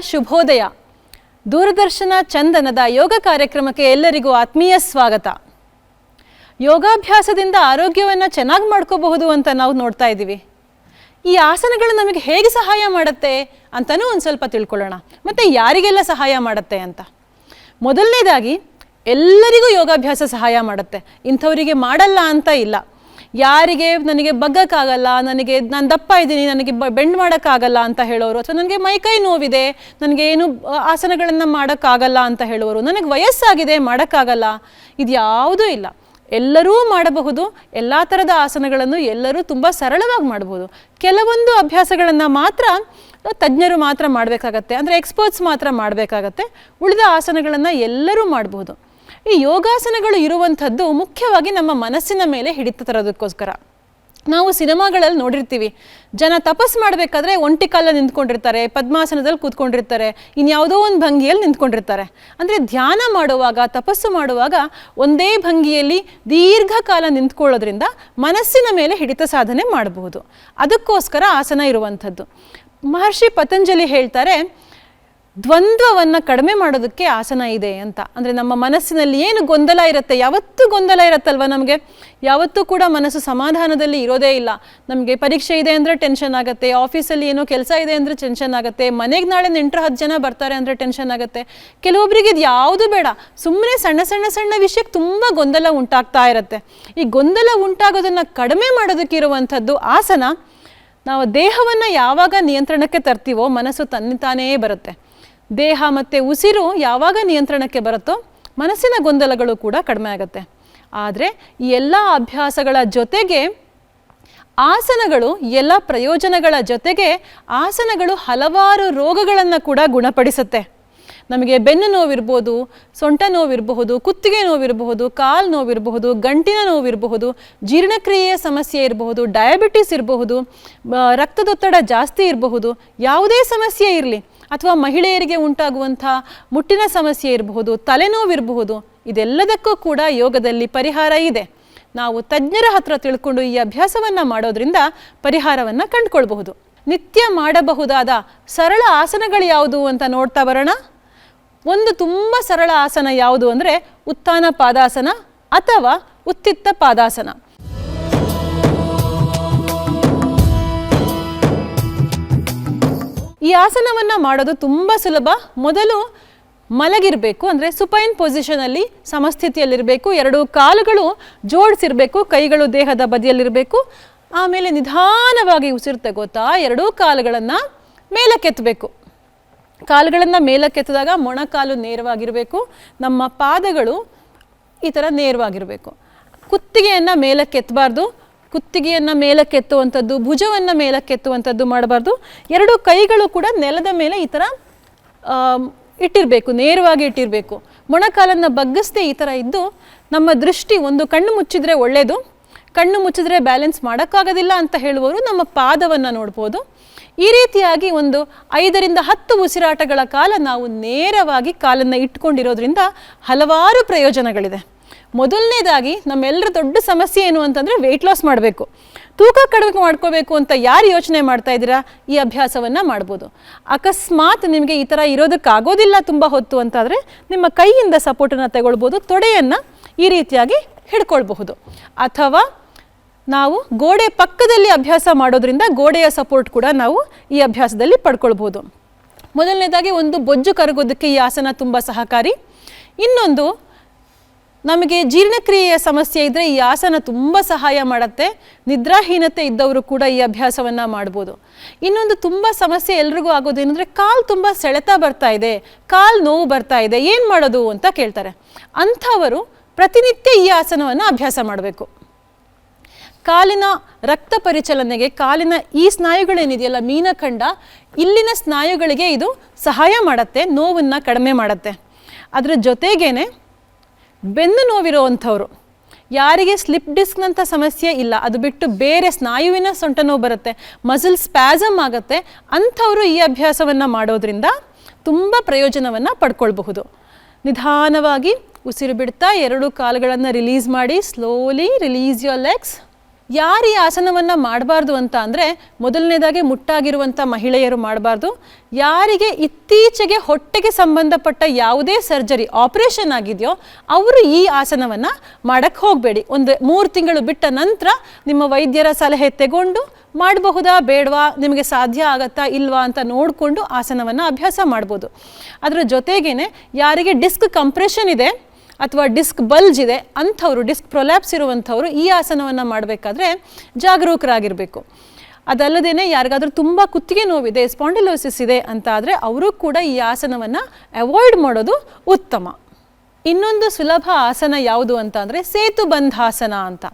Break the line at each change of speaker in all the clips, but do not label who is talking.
ಶುಭೋದಯ. ದೂರದರ್ಶನ ಚಂದನದ ಯೋಗ ಕಾರ್ಯಕ್ರಮಕ್ಕೆ ಎಲ್ಲರಿಗೂ ಆತ್ಮೀಯ ಸ್ವಾಗತ. ಯೋಗಾಭ್ಯಾಸದಿಂದ ಆರೋಗ್ಯವನ್ನು ಚೆನ್ನಾಗಿ ಮಾಡ್ಕೋಬಹುದು ಅಂತ ನಾವು ನೋಡ್ತಾ ಇದ್ದೀವಿ. ಈ ಆಸನಗಳು ನಮಗೆ ಹೇಗೆ ಸಹಾಯ ಮಾಡುತ್ತೆ ಅಂತಲೂ ಒಂದು ಸ್ವಲ್ಪ ತಿಳ್ಕೊಳ್ಳೋಣ. ಮತ್ತು ಯಾರಿಗೆಲ್ಲ ಸಹಾಯ ಮಾಡುತ್ತೆ ಅಂತ. ಮೊದಲನೇದಾಗಿ, ಎಲ್ಲರಿಗೂ ಯೋಗಾಭ್ಯಾಸ ಸಹಾಯ ಮಾಡುತ್ತೆ. ಇಂಥವರಿಗೆ ಮಾಡಲ್ಲ ಅಂತ ಇಲ್ಲ. ಯಾರಿಗೆ ನನಗೆ ಬಗ್ಗಕ್ಕಾಗಲ್ಲ, ನನಗೆ ನಾನು ದಪ್ಪ ಇದ್ದೀನಿ, ನನಗೆ ಬೆಂಡ್ ಮಾಡೋಕ್ಕಾಗಲ್ಲ ಅಂತ ಹೇಳೋರು, ಅಥವಾ ನನಗೆ ಮೈಕೈ ನೋವಿದೆ, ನನಗೆ ಏನು ಆಸನಗಳನ್ನು ಮಾಡೋಕ್ಕಾಗಲ್ಲ ಅಂತ ಹೇಳೋರು, ನನಗೆ ವಯಸ್ಸಾಗಿದೆ, ಮಾಡೋಕ್ಕಾಗಲ್ಲ, ಇದು ಯಾವುದೂ ಇಲ್ಲ. ಎಲ್ಲರೂ ಮಾಡಬಹುದು, ಎಲ್ಲ ಥರದ ಆಸನಗಳನ್ನು ಎಲ್ಲರೂ ತುಂಬ ಸರಳವಾಗಿ ಮಾಡಬಹುದು. ಕೆಲವೊಂದು ಅಭ್ಯಾಸಗಳನ್ನು ಮಾತ್ರ, ತಜ್ಞರು ಮಾತ್ರ ಮಾಡಬೇಕಾಗತ್ತೆ, ಅಂದರೆ ಎಕ್ಸ್ಪರ್ಟ್ಸ್ ಮಾತ್ರ ಮಾಡಬೇಕಾಗತ್ತೆ, ಉಳಿದ ಆಸನಗಳನ್ನು ಎಲ್ಲರೂ ಮಾಡಬಹುದು. ಈ ಯೋಗಾಸನಗಳು ಇರುವಂಥದ್ದು ಮುಖ್ಯವಾಗಿ ನಮ್ಮ ಮನಸ್ಸಿನ ಮೇಲೆ ಹಿಡಿತ ತರೋದಕ್ಕೋಸ್ಕರ. ನಾವು ಸಿನಿಮಾಗಳಲ್ಲಿ ನೋಡಿರ್ತೀವಿ. ಜನ ತಪಸ್ ಮಾಡಬೇಕಾದ್ರೆ ಒಂಟಿ ಕಾಲ ನಿಂತ್ಕೊಂಡಿರ್ತಾರೆ, ಪದ್ಮಾಸನದಲ್ಲಿ ಕೂತ್ಕೊಂಡಿರ್ತಾರೆ, ಇನ್ಯಾವುದೋ ಒಂದು ಭಂಗಿಯಲ್ಲಿ ನಿಂತ್ಕೊಂಡಿರ್ತಾರೆ. ಅಂದರೆ ಧ್ಯಾನ ಮಾಡುವಾಗ, ತಪಸ್ಸು ಮಾಡುವಾಗ ಒಂದೇ ಭಂಗಿಯಲ್ಲಿ ದೀರ್ಘಕಾಲ ನಿಂತ್ಕೊಳ್ಳೋದ್ರಿಂದ ಮನಸ್ಸಿನ ಮೇಲೆ ಹಿಡಿತ ಸಾಧನೆ ಮಾಡಬಹುದು. ಅದಕ್ಕೋಸ್ಕರ ಆಸನ ಇರುವಂಥದ್ದು. ಮಹರ್ಷಿ ಪತಂಜಲಿ ಹೇಳ್ತಾರೆ ದ್ವಂದ್ವವನ್ನು ಕಡಿಮೆ ಮಾಡೋದಕ್ಕೆ ಆಸನ ಇದೆ ಅಂತ. ಅಂದರೆ ನಮ್ಮ ಮನಸ್ಸಿನಲ್ಲಿ ಏನು ಗೊಂದಲ ಇರುತ್ತೆ, ಯಾವತ್ತೂ ಗೊಂದಲ ಇರುತ್ತಲ್ವ ನಮಗೆ? ಯಾವತ್ತೂ ಕೂಡ ಮನಸ್ಸು ಸಮಾಧಾನದಲ್ಲಿ ಇರೋದೇ ಇಲ್ಲ. ನಮಗೆ ಪರೀಕ್ಷೆ ಇದೆ ಅಂದರೆ ಟೆನ್ಷನ್ ಆಗುತ್ತೆ ಆಫೀಸಲ್ಲಿ ಏನೋ ಕೆಲಸ ಇದೆ ಅಂದರೆ ಟೆನ್ಷನ್ ಆಗುತ್ತೆ, ಮನೆಗೆ ನಾಳೆ ನೆಂಟರು ಹತ್ತು ಜನ ಬರ್ತಾರೆ ಅಂದರೆ ಟೆನ್ಷನ್ ಆಗುತ್ತೆ. ಕೆಲವೊಬ್ಬರಿಗೆ ಇದು ಯಾವುದು ಬೇಡ. ಸುಮ್ಮನೆ ಸಣ್ಣ ಸಣ್ಣ ಸಣ್ಣ ವಿಷಯಕ್ಕೆ ತುಂಬ ಗೊಂದಲ ಉಂಟಾಗ್ತಾ ಇರುತ್ತೆ. ಈ ಗೊಂದಲ ಉಂಟಾಗೋದನ್ನು ಕಡಿಮೆ ಮಾಡೋದಕ್ಕೆ ಇರುವಂಥದ್ದು ಆಸನ. ನಾವು ದೇಹವನ್ನು ಯಾವಾಗ ನಿಯಂತ್ರಣಕ್ಕೆ ತರ್ತೀವೋ ಮನಸ್ಸು ತನ್ನಿತಾನೇ ಬರುತ್ತೆ. ದೇಹ ಮತ್ತು ಉಸಿರು ಯಾವಾಗ ನಿಯಂತ್ರಣಕ್ಕೆ ಬರುತ್ತೋ ಮನಸ್ಸಿನ ಗೊಂದಲಗಳು ಕೂಡ ಕಡಿಮೆ ಆಗುತ್ತೆ. ಆದರೆ ಈ ಎಲ್ಲ ಅಭ್ಯಾಸಗಳ ಜೊತೆಗೆ ಆಸನಗಳು, ಎಲ್ಲ ಪ್ರಯೋಜನಗಳ ಜೊತೆಗೆ ಆಸನಗಳು ಹಲವಾರು ರೋಗಗಳನ್ನು ಕೂಡ ಗುಣಪಡಿಸುತ್ತೆ. ನಮಗೆ ಬೆನ್ನು ನೋವಿರ್ಬೋದು, ಸೊಂಟ ನೋವಿರಬಹುದು, ಕುತ್ತಿಗೆ ನೋವಿರಬಹುದು, ಕಾಲು ನೋವಿರಬಹುದು, ಗಂಟಿನ ನೋವಿರಬಹುದು, ಜೀರ್ಣಕ್ರಿಯೆಯ ಸಮಸ್ಯೆ ಇರಬಹುದು ಡಯಾಬಿಟಿಸ್ ಇರಬಹುದು ರಕ್ತದೊತ್ತಡ ಜಾಸ್ತಿ ಇರಬಹುದು, ಯಾವುದೇ ಸಮಸ್ಯೆ ಇರಲಿ ಅಥವಾ ಮಹಿಳೆಯರಿಗೆ ಉಂಟಾಗುವಂಥ ಮುಟ್ಟಿನ ಸಮಸ್ಯೆ ಇರಬಹುದು, ತಲೆನೋವಿರಬಹುದು, ಇದೆಲ್ಲದಕ್ಕೂ ಕೂಡ ಯೋಗದಲ್ಲಿ ಪರಿಹಾರ ಇದೆ. ನಾವು ತಜ್ಞರ ಹತ್ರ ತಿಳ್ಕೊಂಡು ಈ ಅಭ್ಯಾಸವನ್ನು ಮಾಡೋದ್ರಿಂದ ಪರಿಹಾರವನ್ನು ಕಂಡುಕೊಳ್ಬಹುದು. ನಿತ್ಯ ಮಾಡಬಹುದಾದ ಸರಳ ಆಸನಗಳು ಯಾವುದು ಅಂತ ನೋಡ್ತಾ ಬರೋಣ. ಒಂದು ತುಂಬ ಸರಳ ಆಸನ ಯಾವುದು ಅಂದರೆ ಉತ್ಥಾನ ಪಾದಾಸನ ಅಥವಾ ಉತ್ತಿತ್ತ ಪಾದಾಸನ. ಈ ಆಸನವನ್ನು ಮಾಡೋದು ತುಂಬ ಸುಲಭ. ಮೊದಲು ಮಲಗಿರಬೇಕು, ಅಂದರೆ ಸುಪೈನ್ ಪೊಸಿಷನಲ್ಲಿ ಸಮಸ್ಥಿತಿಯಲ್ಲಿರಬೇಕು, ಎರಡು ಕಾಲುಗಳು ಜೋಡಿಸಿರಬೇಕು, ಕೈಗಳು ದೇಹದ ಬದಿಯಲ್ಲಿರಬೇಕು, ಆಮೇಲೆ ನಿಧಾನವಾಗಿ ಉಸಿರು ತಗೋತಾ ಎರಡೂ ಕಾಲುಗಳನ್ನು ಮೇಲಕ್ಕೆತ್ತಬೇಕು ಕಾಲುಗಳನ್ನು ಮೇಲಕ್ಕೆತ್ತಿದಾಗ ಮೊಣಕಾಲು ನೇರವಾಗಿರಬೇಕು, ನಮ್ಮ ಪಾದಗಳು ಈ ಥರ ನೇರವಾಗಿರಬೇಕು. ಕುತ್ತಿಗೆಯನ್ನು ಮೇಲಕ್ಕೆತ್ತಬಾರ್ದು ಕುತ್ತಿಗೆಯನ್ನು ಮೇಲಕ್ಕೆತ್ತುವಂಥದ್ದು, ಭುಜವನ್ನು ಮೇಲಕ್ಕೆತ್ತುವಂಥದ್ದು ಮಾಡಬಾರ್ದು. ಎರಡು ಕೈಗಳು ಕೂಡ ನೆಲದ ಮೇಲೆ ಈ ಥರ ಇಟ್ಟಿರಬೇಕು, ನೇರವಾಗಿ ಇಟ್ಟಿರಬೇಕು. ಮೊಣಕಾಲನ್ನು ಬಗ್ಗಿಸದೆ ಈ ಥರ ಇದ್ದು ನಮ್ಮ ದೃಷ್ಟಿ ಒಂದು ಕಣ್ಣು ಮುಚ್ಚಿದ್ರೆ ಒಳ್ಳೆಯದು ಕಣ್ಣು ಮುಚ್ಚಿದ್ರೆ ಬ್ಯಾಲೆನ್ಸ್ ಮಾಡೋಕ್ಕಾಗೋದಿಲ್ಲ ಅಂತ ಹೇಳುವವರು ನಮ್ಮ ಪಾದವನ್ನು ನೋಡ್ಬೋದು. ಈ ರೀತಿಯಾಗಿ ಒಂದು ಐದರಿಂದ ಹತ್ತು ಉಸಿರಾಟಗಳ ಕಾಲ ನಾವು ನೇರವಾಗಿ ಕಾಲನ್ನು ಇಟ್ಕೊಂಡಿರೋದ್ರಿಂದ ಹಲವಾರು ಪ್ರಯೋಜನಗಳಿದೆ. ಮೊದಲನೇದಾಗಿ ನಮ್ಮೆಲ್ಲರ ದೊಡ್ಡ ಸಮಸ್ಯೆ ಏನು ಅಂತಂದರೆ ವೆಯ್ಟ್ ಲಾಸ್ ಮಾಡಬೇಕು. ತೂಕ ಕಡಿಮೆ ಮಾಡ್ಕೋಬೇಕು ಅಂತ ಯಾರು ಯೋಚನೆ ಮಾಡ್ತಾ ಇದ್ದೀರಾ? ಈ ಅಭ್ಯಾಸವನ್ನು ಮಾಡ್ಬೋದು. ಅಕಸ್ಮಾತ್ ನಿಮಗೆ ಈ ಥರ ಇರೋದಕ್ಕಾಗೋದಿಲ್ಲ ತುಂಬ ಹೊತ್ತು ಅಂತಾದರೆ ನಿಮ್ಮ ಕೈಯಿಂದ ಸಪೋರ್ಟನ್ನು ತಗೊಳ್ಬೋದು, ತೊಡೆಯನ್ನು ಈ ರೀತಿಯಾಗಿ ಹಿಡ್ಕೊಳ್ಬಹುದು. ಅಥವಾ ನಾವು ಗೋಡೆ ಪಕ್ಕದಲ್ಲಿ ಅಭ್ಯಾಸ ಮಾಡೋದ್ರಿಂದ ಗೋಡೆಯ ಸಪೋರ್ಟ್ ಕೂಡ ನಾವು ಈ ಅಭ್ಯಾಸದಲ್ಲಿ ಪಡ್ಕೊಳ್ಬೋದು. ಮೊದಲನೇದಾಗಿ ಒಂದು ಬೊಜ್ಜು ಕರಗೋದಕ್ಕೆ ಈ ಆಸನ ತುಂಬ ಸಹಕಾರಿ. ಇನ್ನೊಂದು ನಮಗೆ ಜೀರ್ಣಕ್ರಿಯೆಯ ಸಮಸ್ಯೆ ಇದ್ದರೆ ಈ ಆಸನ ತುಂಬ ಸಹಾಯ ಮಾಡುತ್ತೆ. ನಿದ್ರಾಹೀನತೆ ಇದ್ದವರು ಕೂಡ ಈ ಅಭ್ಯಾಸವನ್ನು ಮಾಡ್ಬೋದು. ಇನ್ನೊಂದು ತುಂಬ ಸಮಸ್ಯೆ ಎಲ್ರಿಗೂ ಏನಂದ್ರೆ ಕಾಲು ತುಂಬ ಸೆಳೆತ ಬರ್ತಾ ಇದೆ. ಕಾಲು ನೋವು ಬರ್ತಾ ಇದೆ. ಏನು ಮಾಡೋದು ಅಂತ ಕೇಳ್ತಾರೆ. ಅಂಥವರು ಪ್ರತಿನಿತ್ಯ ಈ ಆಸನವನ್ನು ಅಭ್ಯಾಸ ಮಾಡಬೇಕು. ಕಾಲಿನ ರಕ್ತ ಪರಿಚಲನೆಗೆ, ಕಾಲಿನ ಈ ಸ್ನಾಯುಗಳೇನಿದೆಯಲ್ಲ, ಮೀನಖಂಡ, ಇಲ್ಲಿನ ಸ್ನಾಯುಗಳಿಗೆ ಇದು ಸಹಾಯ ಮಾಡುತ್ತೆ, ನೋವನ್ನು ಕಡಿಮೆ ಮಾಡುತ್ತೆ. ಅದರ ಜೊತೆಗೇನೆ ಬೆನ್ನು ನೋವಿರುವಂಥವ್ರು. ಯಾರಿಗೆ ಸ್ಲಿಪ್ ಡಿಸ್ಕ್ನಂಥ ಸಮಸ್ಯೆ ಇಲ್ಲ. ಅದು ಬಿಟ್ಟು ಬೇರೆ ಸ್ನಾಯುವಿನ ಸೊಂಟ ನೋವು ಬರುತ್ತೆ ಮಸಲ್ ಸ್ಪ್ಯಾಸಮ್ ಆಗುತ್ತೆ, ಅಂಥವರು ಈ ಅಭ್ಯಾಸವನ್ನು ಮಾಡೋದ್ರಿಂದ ತುಂಬ ಪ್ರಯೋಜನವನ್ನು ಪಡ್ಕೊಳ್ಬಹುದು. ನಿಧಾನವಾಗಿ ಉಸಿರು ಬಿಡ್ತಾ ಎರಡು ಕಾಲುಗಳನ್ನು ರಿಲೀಸ್ ಮಾಡಿ ಸ್ಲೋಲಿ ರಿಲೀಸ್ ಯೋರ್ ಲೆಗ್ಸ್ ಯಾರು ಈ ಆಸನವನ್ನು ಮಾಡಬಾರ್ದು ಅಂತ ಅಂದರೆ ಮೊದಲನೇದಾಗಿ ಮುಟ್ಟಾಗಿರುವಂಥ ಮಹಿಳೆಯರು ಮಾಡಬಾರ್ದು. ಯಾರಿಗೆ ಇತ್ತೀಚೆಗೆ ಹೊಟ್ಟೆಗೆ ಸಂಬಂಧಪಟ್ಟ ಯಾವುದೇ ಸರ್ಜರಿ, ಆಪರೇಷನ್ ಆಗಿದೆಯೋ ಅವರು ಈ ಆಸನವನ್ನು ಮಾಡೋಕ್ಕೆ ಹೋಗಬೇಡಿ. ಒಂದು ಮೂರು ತಿಂಗಳು ಬಿಟ್ಟ ನಂತರ ನಿಮ್ಮ ವೈದ್ಯರ ಸಲಹೆ ತಗೊಂಡು ಮಾಡಬಹುದಾ, ಬೇಡವಾ, ನಿಮಗೆ ಸಾಧ್ಯ ಆಗತ್ತಾ, ಇಲ್ವಾ ಅಂತ ನೋಡಿಕೊಂಡು ಆಸನವನ್ನು ಅಭ್ಯಾಸ ಮಾಡ್ಬೋದು. ಅದರ ಜೊತೆಗೇ ಯಾರಿಗೆ ಡಿಸ್ಕ್ ಕಂಪ್ರೆಷನ್ ಇದೆ ಅಥವಾ ಡಿಸ್ಕ್ ಬಲ್ಜ್ ಇದೆ ಅಂಥವ್ರು, ಡಿಸ್ಕ್ ಪ್ರೊಲ್ಯಾಪ್ಸ್ ಇರುವಂಥವ್ರು ಈ ಆಸನವನ್ನು ಮಾಡಬೇಕಾದ್ರೆ ಜಾಗರೂಕರಾಗಿರಬೇಕು. ಅದಲ್ಲದೇ ಯಾರಿಗಾದರೂ ತುಂಬ ಕುತ್ತಿಗೆ ನೋವಿದೆ, ಸ್ಪಾಂಡಿಲೋಸಿಸ್ ಇದೆ ಅಂತ ಆದರೆ ಅವರು ಕೂಡ ಈ ಆಸನವನ್ನು ಅವಾಯ್ಡ್ ಮಾಡೋದು ಉತ್ತಮ. ಇನ್ನೊಂದು ಸುಲಭ ಆಸನ ಯಾವುದು ಅಂತ ಅಂದರೆ ಸೇತುಬಂಧಾಸನ ಅಂತ.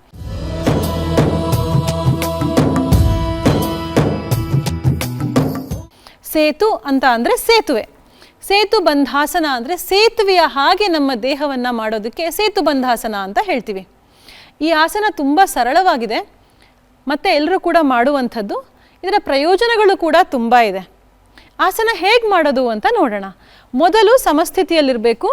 ಸೇತು ಅಂತ ಅಂದರೆ ಸೇತುವೆ. ಸೇತು ಬಂಧಾಸನ ಅಂದರೆ ಸೇತುವೆಯ ಹಾಗೆ ನಮ್ಮ ದೇಹವನ್ನು ಮಾಡೋದಕ್ಕೆ ಸೇತು ಬಂಧಾಸನ ಅಂತ ಹೇಳ್ತೀವಿ. ಈ ಆಸನ ತುಂಬ ಸರಳವಾಗಿದೆ. ಮತ್ತು ಎಲ್ಲರೂ ಕೂಡ ಮಾಡುವಂಥದ್ದು, ಇದರ ಪ್ರಯೋಜನಗಳು ಕೂಡ ತುಂಬ ಇದೆ. ಆಸನ ಹೇಗೆ ಮಾಡೋದು ಅಂತ ನೋಡೋಣ. ಮೊದಲು ಸಮಸ್ಥಿತಿಯಲ್ಲಿರಬೇಕು,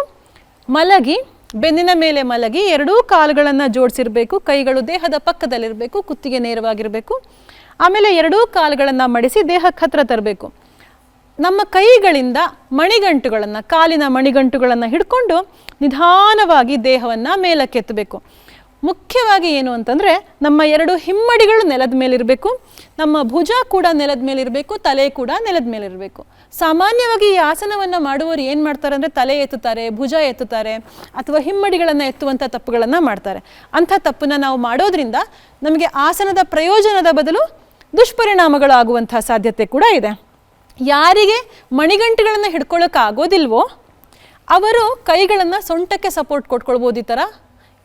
ಮಲಗಿ, ಬೆನ್ನಿನ ಮೇಲೆ ಮಲಗಿ, ಎರಡೂ ಕಾಲುಗಳನ್ನು ಜೋಡಿಸಿರಬೇಕು, ಕೈಗಳು ದೇಹದ ಪಕ್ಕದಲ್ಲಿರಬೇಕು, ಕುತ್ತಿಗೆ ನೇರವಾಗಿರಬೇಕು. ಆಮೇಲೆ ಎರಡೂ ಕಾಲುಗಳನ್ನು ಮಡಿಸಿ ದೇಹಕ್ಕೆ ಹತ್ರ ತರಬೇಕು. ನಮ್ಮ ಕೈಗಳಿಂದ ಮಣಿಗಂಟುಗಳನ್ನು, ಕಾಲಿನ ಮಣಿಗಂಟುಗಳನ್ನು ಹಿಡ್ಕೊಂಡು ನಿಧಾನವಾಗಿ ದೇಹವನ್ನು ಮೇಲಕ್ಕೆತ್ತಬೇಕು. ಮುಖ್ಯವಾಗಿ ಏನು ಅಂತಂದರೆ ನಮ್ಮ ಎರಡು ಹಿಮ್ಮಡಿಗಳು ನೆಲದ ಮೇಲಿರಬೇಕು, ನಮ್ಮ ಭುಜ ಕೂಡ ನೆಲದ ಮೇಲಿರಬೇಕು, ತಲೆ ಕೂಡ ನೆಲದ ಮೇಲಿರಬೇಕು. ಸಾಮಾನ್ಯವಾಗಿ ಈ ಆಸನವನ್ನು ಮಾಡುವವರು ಏನು ಮಾಡ್ತಾರೆ ಅಂದರೆ ತಲೆ ಎತ್ತುತ್ತಾರೆ, ಭುಜ ಎತ್ತುತ್ತಾರೆ, ಅಥವಾ ಹಿಮ್ಮಡಿಗಳನ್ನು ಎತ್ತುವಂಥ ತಪ್ಪುಗಳನ್ನು ಮಾಡ್ತಾರೆ. ಅಂಥ ತಪ್ಪನ್ನು ನಾವು ಮಾಡೋದ್ರಿಂದ ನಮಗೆ ಆಸನದ ಪ್ರಯೋಜನದ ಬದಲು ದುಷ್ಪರಿಣಾಮಗಳಾಗುವಂಥ ಸಾಧ್ಯತೆ ಕೂಡ ಇದೆ. ಯಾರಿಗೆ ಮಣಿಗಂಟುಗಳನ್ನು ಹಿಡ್ಕೊಳ್ಳೋಕೆ ಆಗೋದಿಲ್ವೋ ಅವರು ಕೈಗಳನ್ನು ಸೊಂಟಕ್ಕೆ ಸಪೋರ್ಟ್ ಕೊಟ್ಕೊಳ್ಬೋದು ಈ ಥರ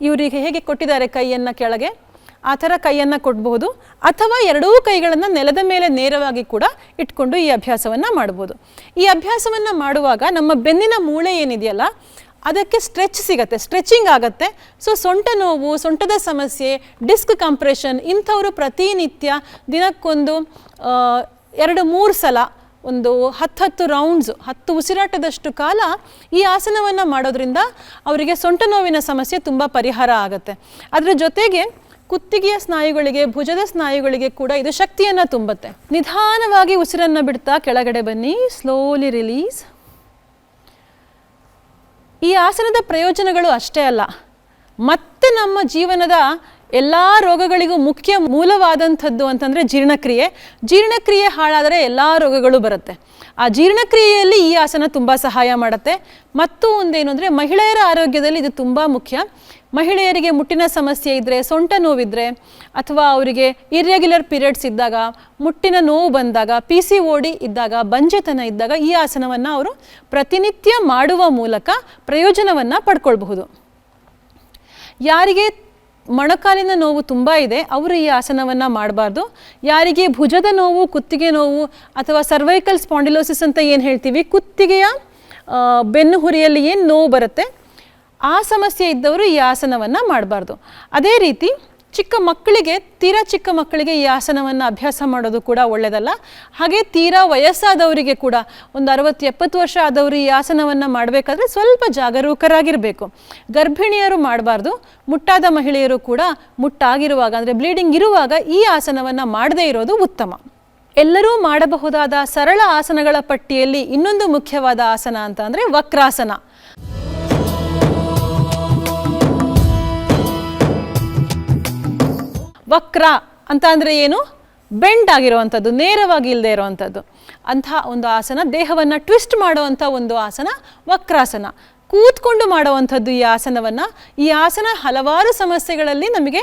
ಇವರಿಗೆ ಹೇಗೆ ಕೊಟ್ಟಿದ್ದಾರೆ ಕೈಯನ್ನು ಕೆಳಗೆ? ಆ ಥರ ಕೈಯನ್ನು ಕೊಡಬಹುದು. ಅಥವಾ ಎರಡೂ ಕೈಗಳನ್ನು ನೆಲದ ಮೇಲೆ ನೇರವಾಗಿ ಕೂಡ ಇಟ್ಕೊಂಡು ಈ ಅಭ್ಯಾಸವನ್ನು ಮಾಡ್ಬೋದು. ಈ ಅಭ್ಯಾಸವನ್ನು ಮಾಡುವಾಗ ನಮ್ಮ ಬೆನ್ನಿನ ಮೂಳೆ ಏನಿದೆಯಲ್ಲ, ಅದಕ್ಕೆ ಸ್ಟ್ರೆಚ್ ಸಿಗತ್ತೆ ಸ್ಟ್ರೆಚಿಂಗ್ ಆಗುತ್ತೆ. ಸೊ ಸೊಂಟ ನೋವು, ಸೊಂಟದ ಸಮಸ್ಯೆ ಡಿಸ್ಕ್ ಕಂಪ್ರೆಷನ್ ಇಂಥವರು ಪ್ರತಿನಿತ್ಯ ದಿನಕ್ಕೊಂದು ಎರಡು ಮೂರು ಸಲ ಒಂದು ಹತ್ತು ಹತ್ತು ರೌಂಡ್ಸ್ ಹತ್ತು ಉಸಿರಾಟದಷ್ಟು ಕಾಲ ಈ ಆಸನವನ್ನು ಮಾಡೋದ್ರಿಂದ ಅವರಿಗೆ ಸೊಂಟ ನೋವಿನ ಸಮಸ್ಯೆ ತುಂಬ ಪರಿಹಾರ ಆಗುತ್ತೆ. ಅದರ ಜೊತೆಗೆ ಕುತ್ತಿಗೆಯ ಸ್ನಾಯುಗಳಿಗೆ, ಭುಜದ ಸ್ನಾಯುಗಳಿಗೆ ಕೂಡ ಇದು ಶಕ್ತಿಯನ್ನು ತುಂಬುತ್ತೆ. ನಿಧಾನವಾಗಿ ಉಸಿರನ್ನು ಬಿಡ್ತಾ ಕೆಳಗಡೆ ಬನ್ನಿ ಸ್ಲೋಲಿ ರಿಲೀಸ್ ಈ ಆಸನದ ಪ್ರಯೋಜನಗಳು ಅಷ್ಟೇ ಅಲ್ಲ. ಮತ್ತೆ ನಮ್ಮ ಜೀವನದ ಎಲ್ಲ ರೋಗಗಳಿಗೂ ಮುಖ್ಯ ಮೂಲವಾದಂಥದ್ದು ಅಂತಂದರೆ ಜೀರ್ಣಕ್ರಿಯೆ. ಜೀರ್ಣಕ್ರಿಯೆ ಹಾಳಾದರೆ ಎಲ್ಲ ರೋಗಗಳು ಬರುತ್ತೆ. ಆ ಜೀರ್ಣಕ್ರಿಯೆಯಲ್ಲಿ ಈ ಆಸನ ತುಂಬ ಸಹಾಯ ಮಾಡುತ್ತೆ. ಮತ್ತು ಒಂದೇನು ಅಂದರೆ ಮಹಿಳೆಯರ ಆರೋಗ್ಯದಲ್ಲಿ ಇದು ತುಂಬ ಮುಖ್ಯ. ಮಹಿಳೆಯರಿಗೆ ಮುಟ್ಟಿನ ಸಮಸ್ಯೆ ಇದ್ದರೆ ಸೊಂಟ ನೋವಿದ್ರೆ, ಅಥವಾ ಅವರಿಗೆ ಇರ್ರೆಗ್ಯುಲರ್ ಪೀರಿಯಡ್ಸ್ ಇದ್ದಾಗ, ಮುಟ್ಟಿನ ನೋವು ಬಂದಾಗ ಪಿ ಸಿ ಓಡಿ ಇದ್ದಾಗ, ಬಂಜೆತನ ಇದ್ದಾಗ ಈ ಆಸನವನ್ನು ಅವರು ಪ್ರತಿನಿತ್ಯ ಮಾಡುವ ಮೂಲಕ ಪ್ರಯೋಜನವನ್ನು ಪಡ್ಕೊಳ್ಬಹುದು. ಯಾರಿಗೆ ಮೊಣಕಾಲಿನ ನೋವು ತುಂಬ ಇದೆ. ಅವರು ಈ ಆಸನವನ್ನು ಮಾಡಬಾರ್ದು. ಯಾರಿಗೆ ಭುಜದ ನೋವು, ಕುತ್ತಿಗೆ ನೋವು ಅಥವಾ ಸರ್ವೈಕಲ್ ಸ್ಪಾಂಡಿಲೋಸಿಸ್ ಅಂತ ಏನು ಹೇಳ್ತೀವಿ? ಕುತ್ತಿಗೆಯ ಬೆನ್ನು ಹುರಿಯಲ್ಲಿ ಏನು ನೋವು ಬರುತ್ತೆ? ಆ ಸಮಸ್ಯೆ ಇದ್ದವರು ಈ ಆಸನವನ್ನು ಮಾಡಬಾರ್ದು. ಅದೇ ರೀತಿ ಚಿಕ್ಕ ಮಕ್ಕಳಿಗೆ, ತೀರಾ ಚಿಕ್ಕ ಮಕ್ಕಳಿಗೆ ಈ ಆಸನವನ್ನು ಅಭ್ಯಾಸ ಮಾಡೋದು ಕೂಡ ಒಳ್ಳೆಯದಲ್ಲ ಹಾಗೆ ತೀರಾ ವಯಸ್ಸಾದವರಿಗೆ ಕೂಡ, ಒಂದು ಅರವತ್ತು, ಎಪ್ಪತ್ತು ವರ್ಷ ಆದವರು ಈ ಆಸನವನ್ನು ಮಾಡಬೇಕಾದ್ರೆ ಸ್ವಲ್ಪ ಜಾಗರೂಕರಾಗಿರಬೇಕು. ಗರ್ಭಿಣಿಯರು ಮಾಡಬಾರ್ದು, ಮುಟ್ಟಾದ ಮಹಿಳೆಯರು ಕೂಡ ಮುಟ್ಟಾಗಿರುವಾಗ, ಅಂದರೆ ಬ್ಲೀಡಿಂಗ್ ಇರುವಾಗ ಈ ಆಸನವನ್ನು ಮಾಡದೇ ಇರೋದು ಉತ್ತಮ. ಎಲ್ಲರೂ ಮಾಡಬಹುದಾದ ಸರಳ ಆಸನಗಳ ಪಟ್ಟಿಯಲ್ಲಿ ಇನ್ನೊಂದು ಮುಖ್ಯವಾದ ಆಸನ ಅಂತ ಅಂದರೆ ವಕ್ರಾಸನ. ವಕ್ರ ಅಂತ ಅಂದರೆ ಏನು? ಬೆಂಡ್ ಆಗಿರುವಂಥದ್ದು, ನೇರವಾಗಿ ಇಲ್ಲದೆ ಇರುವಂಥದ್ದು. ಅಂಥ ಒಂದು ಆಸನ, ದೇಹವನ್ನು ಟ್ವಿಸ್ಟ್ ಮಾಡುವಂಥ ಒಂದು ಆಸನ, ವಕ್ರಾಸನ. ಕೂತ್ಕೊಂಡು ಮಾಡುವಂಥದ್ದು ಈ ಆಸನವನ್ನು, ಈ ಆಸನ ಹಲವಾರು ಸಮಸ್ಯೆಗಳಲ್ಲಿ ನಮಗೆ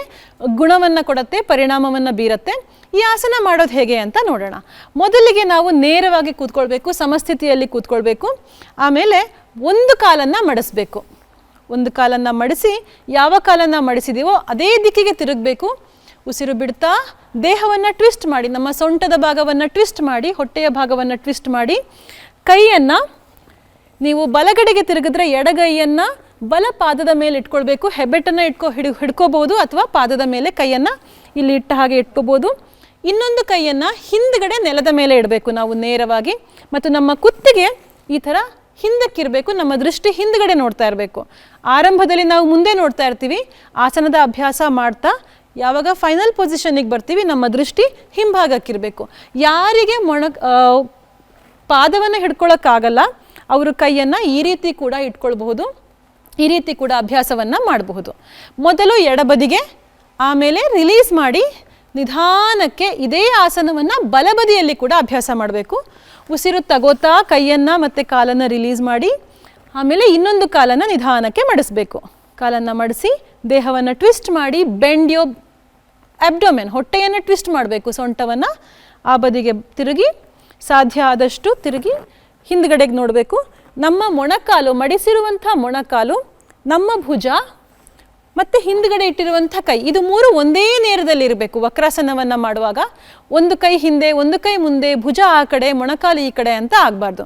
ಗುಣವನ್ನು ಕೊಡುತ್ತೆ, ಪರಿಣಾಮವನ್ನು ಬೀರುತ್ತೆ. ಈ ಆಸನ ಮಾಡೋದು ಹೇಗೆ ಅಂತ ನೋಡೋಣ. ಮೊದಲಿಗೆ ನಾವು ನೇರವಾಗಿ ಕೂತ್ಕೊಳ್ಬೇಕು, ಸಮಸ್ಥಿತಿಯಲ್ಲಿ ಕೂತ್ಕೊಳ್ಬೇಕು. ಆಮೇಲೆ ಒಂದು ಕಾಲನ್ನು ಮಡಿಸ್ಬೇಕು. ಒಂದು ಕಾಲನ್ನು ಮಡಿಸಿ, ಯಾವ ಕಾಲನ್ನು ಮಡಿಸಿದೀವೋ ಅದೇ ದಿಕ್ಕಿಗೆ ತಿರುಗಬೇಕು. ಉಸಿರು ಬಿಡ್ತಾ ದೇಹವನ್ನು ಟ್ವಿಸ್ಟ್ ಮಾಡಿ, ನಮ್ಮ ಸೊಂಟದ ಭಾಗವನ್ನು ಟ್ವಿಸ್ಟ್ ಮಾಡಿ, ಹೊಟ್ಟೆಯ ಭಾಗವನ್ನು ಟ್ವಿಸ್ಟ್ ಮಾಡಿ, ಕೈಯನ್ನು ನೀವು ಬಲಗಡೆಗೆ ತಿರುಗಿದ್ರೆ ಎಡಗೈಯನ್ನು ಬಲ ಪಾದದ ಮೇಲೆ ಇಟ್ಕೊಳ್ಬೇಕು, ಹೆಬ್ಬೆಟ್ಟನ್ನು ಇಟ್ಕೊ ಹಿಡಿ ಹಿಡ್ಕೋಬೋದು ಅಥವಾ ಪಾದದ ಮೇಲೆ ಕೈಯನ್ನು ಇಲ್ಲಿ ಇಟ್ಟ ಹಾಗೆ ಇಟ್ಕೋಬೋದು ಇನ್ನೊಂದು ಕೈಯನ್ನು ಹಿಂದ್ಗಡೆ ನೆಲದ ಮೇಲೆ ಇಡಬೇಕು ನಾವು ನೇರವಾಗಿ. ಮತ್ತು ನಮ್ಮ ಕುತ್ತಿಗೆ ಈ ಥರ ಹಿಂದಕ್ಕಿರಬೇಕು, ನಮ್ಮ ದೃಷ್ಟಿ ಹಿಂದ್ಗಡೆ ನೋಡ್ತಾ ಇರಬೇಕು. ಆರಂಭದಲ್ಲಿ ನಾವು ಮುಂದೆ ನೋಡ್ತಾ ಇರ್ತೀವಿ, ಆಸನದ ಅಭ್ಯಾಸ ಮಾಡ್ತಾ ಯಾವಾಗ ಫೈನಲ್ ಪೊಸಿಷನಿಗೆ ಬರ್ತೀವಿ, ನಮ್ಮ ದೃಷ್ಟಿ ಹಿಂಭಾಗಕ್ಕಿರಬೇಕು. ಯಾರಿಗೆ ಮೊಣ ಪಾದವನ್ನು ಹಿಡ್ಕೊಳ್ಳೋಕ್ಕಾಗಲ್ಲ ಅವರು ಕೈಯನ್ನು ಈ ರೀತಿ ಕೂಡ ಇಟ್ಕೊಳ್ಬಹುದು, ಈ ರೀತಿ ಕೂಡ ಅಭ್ಯಾಸವನ್ನು ಮಾಡಬಹುದು. ಮೊದಲು ಎಡಬದಿಗೆ, ಆಮೇಲೆ ರಿಲೀಸ್ ಮಾಡಿ, ನಿಧಾನಕ್ಕೆ ಇದೇ ಆಸನವನ್ನು ಬಲಬದಿಯಲ್ಲಿ ಕೂಡ ಅಭ್ಯಾಸ ಮಾಡಬೇಕು. ಉಸಿರು ತಗೋತಾ ಕೈಯನ್ನು ಮತ್ತು ಕಾಲನ್ನು ರಿಲೀಸ್ ಮಾಡಿ, ಆಮೇಲೆ ಇನ್ನೊಂದು ಕಾಲನ್ನು ನಿಧಾನಕ್ಕೆ ಮಡಿಸ್ಬೇಕು. ಕಾಲನ್ನು ಮಡಿಸಿ, ದೇಹವನ್ನು ಟ್ವಿಸ್ಟ್ ಮಾಡಿ ಬೆಂಡ್ ಯೋ ಅಬ್ಡೊಮೆನ್ ಹೊಟ್ಟೆಯನ್ನು ಟ್ವಿಸ್ಟ್ ಮಾಡಬೇಕು ಸೊಂಟವನ್ನು. ಆ ಬದಿಗೆ ತಿರುಗಿ, ಸಾಧ್ಯ ಆದಷ್ಟು ತಿರುಗಿ, ಹಿಂದ್ಗಡೆಗೆ ನೋಡಬೇಕು. ನಮ್ಮ ಮೊಣಕಾಲು, ಮಡಿಸಿರುವಂಥ ಮೊಣಕಾಲು, ನಮ್ಮ ಭುಜ, ಮತ್ತು ಹಿಂದ್ಗಡೆ ಇಟ್ಟಿರುವಂಥ ಕೈ. ಇದು ಮೂರು ಒಂದೇ ನೇರದಲ್ಲಿ ಇರಬೇಕು ವಕ್ರಾಸನವನ್ನು ಮಾಡುವಾಗ. ಒಂದು ಕೈ ಹಿಂದೆ, ಒಂದು ಕೈ ಮುಂದೆ, ಭುಜ ಆ ಕಡೆ, ಮೊಣಕಾಲು ಈ ಕಡೆ ಅಂತ ಆಗಬಾರ್ದು.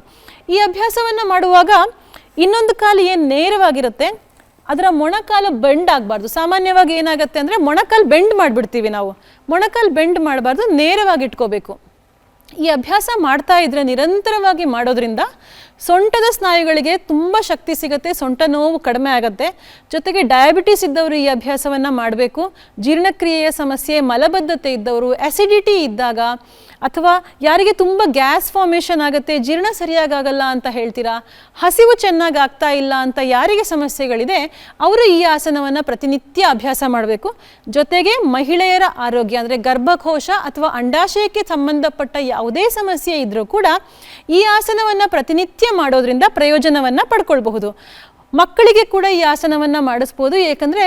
ಈ ಅಭ್ಯಾಸವನ್ನು ಮಾಡುವಾಗ ಇನ್ನೊಂದು ಕಾಲು ಏನು ನೇರವಾಗಿರುತ್ತೆ? ಅದರ ಮೊಣಕಾಲು ಬೆಂಡ್ ಆಗಬಾರ್ದು. ಸಾಮಾನ್ಯವಾಗಿ ಏನಾಗುತ್ತೆ ಅಂದರೆ ಮೊಣಕಾಲು ಬೆಂಡ್ ಮಾಡಿಬಿಡ್ತೀವಿ ನಾವು. ಮೊಣಕಾಲು ಬೆಂಡ್ ಮಾಡಬಾರ್ದು, ನೇರವಾಗಿ ಇಟ್ಕೋಬೇಕು. ಈ ಅಭ್ಯಾಸ ಮಾಡ್ತಾ ಇದ್ರೆ ನಿರಂತರವಾಗಿ ಮಾಡೋದ್ರಿಂದ ಸೊಂಟದ ಸ್ನಾಯುಗಳಿಗೆ ತುಂಬ ಶಕ್ತಿ ಸಿಗುತ್ತೆ, ಸೊಂಟ ನೋವು ಕಡಿಮೆ ಆಗುತ್ತೆ. ಜೊತೆಗೆ ಡಯಾಬಿಟಿಸ್ ಇದ್ದವರು ಈ ಅಭ್ಯಾಸವನ್ನು ಮಾಡಬೇಕು. ಜೀರ್ಣಕ್ರಿಯೆಯ ಸಮಸ್ಯೆ, ಮಲಬದ್ಧತೆ ಇದ್ದವರು ಆ್ಯಸಿಡಿಟಿ ಇದ್ದಾಗ ಅಥವಾ ಯಾರಿಗೆ ತುಂಬ ಗ್ಯಾಸ್ ಫಾರ್ಮೇಷನ್ ಆಗುತ್ತೆ, ಜೀರ್ಣ ಸರಿಯಾಗಲ್ಲ ಅಂತ ಹೇಳ್ತೀರಾ? ಹಸಿವು ಚೆನ್ನಾಗಿ ಆಗ್ತಾ ಇಲ್ಲ ಅಂತ ಯಾರಿಗೆ ಸಮಸ್ಯೆಗಳಿದೆ, ಅವರು ಈ ಆಸನವನ್ನು ಪ್ರತಿನಿತ್ಯ ಅಭ್ಯಾಸ ಮಾಡಬೇಕು. ಜೊತೆಗೆ ಮಹಿಳೆಯರ ಆರೋಗ್ಯ, ಅಂದರೆ ಗರ್ಭಕೋಶ ಅಥವಾ ಅಂಡಾಶಯಕ್ಕೆ ಸಂಬಂಧಪಟ್ಟ ಯಾವುದೇ ಸಮಸ್ಯೆ ಇದ್ದರೂ ಕೂಡ ಈ ಆಸನವನ್ನು ಪ್ರತಿನಿತ್ಯ ಮಾಡೋದ್ರಿಂದ ಪ್ರಯೋಜನವನ್ನು ಪಡ್ಕೊಳ್ಬಹುದು. ಮಕ್ಕಳಿಗೆ ಕೂಡ ಈ ಆಸನವನ್ನು ಮಾಡಿಸ್ಬೋದು. ಏಕೆಂದರೆ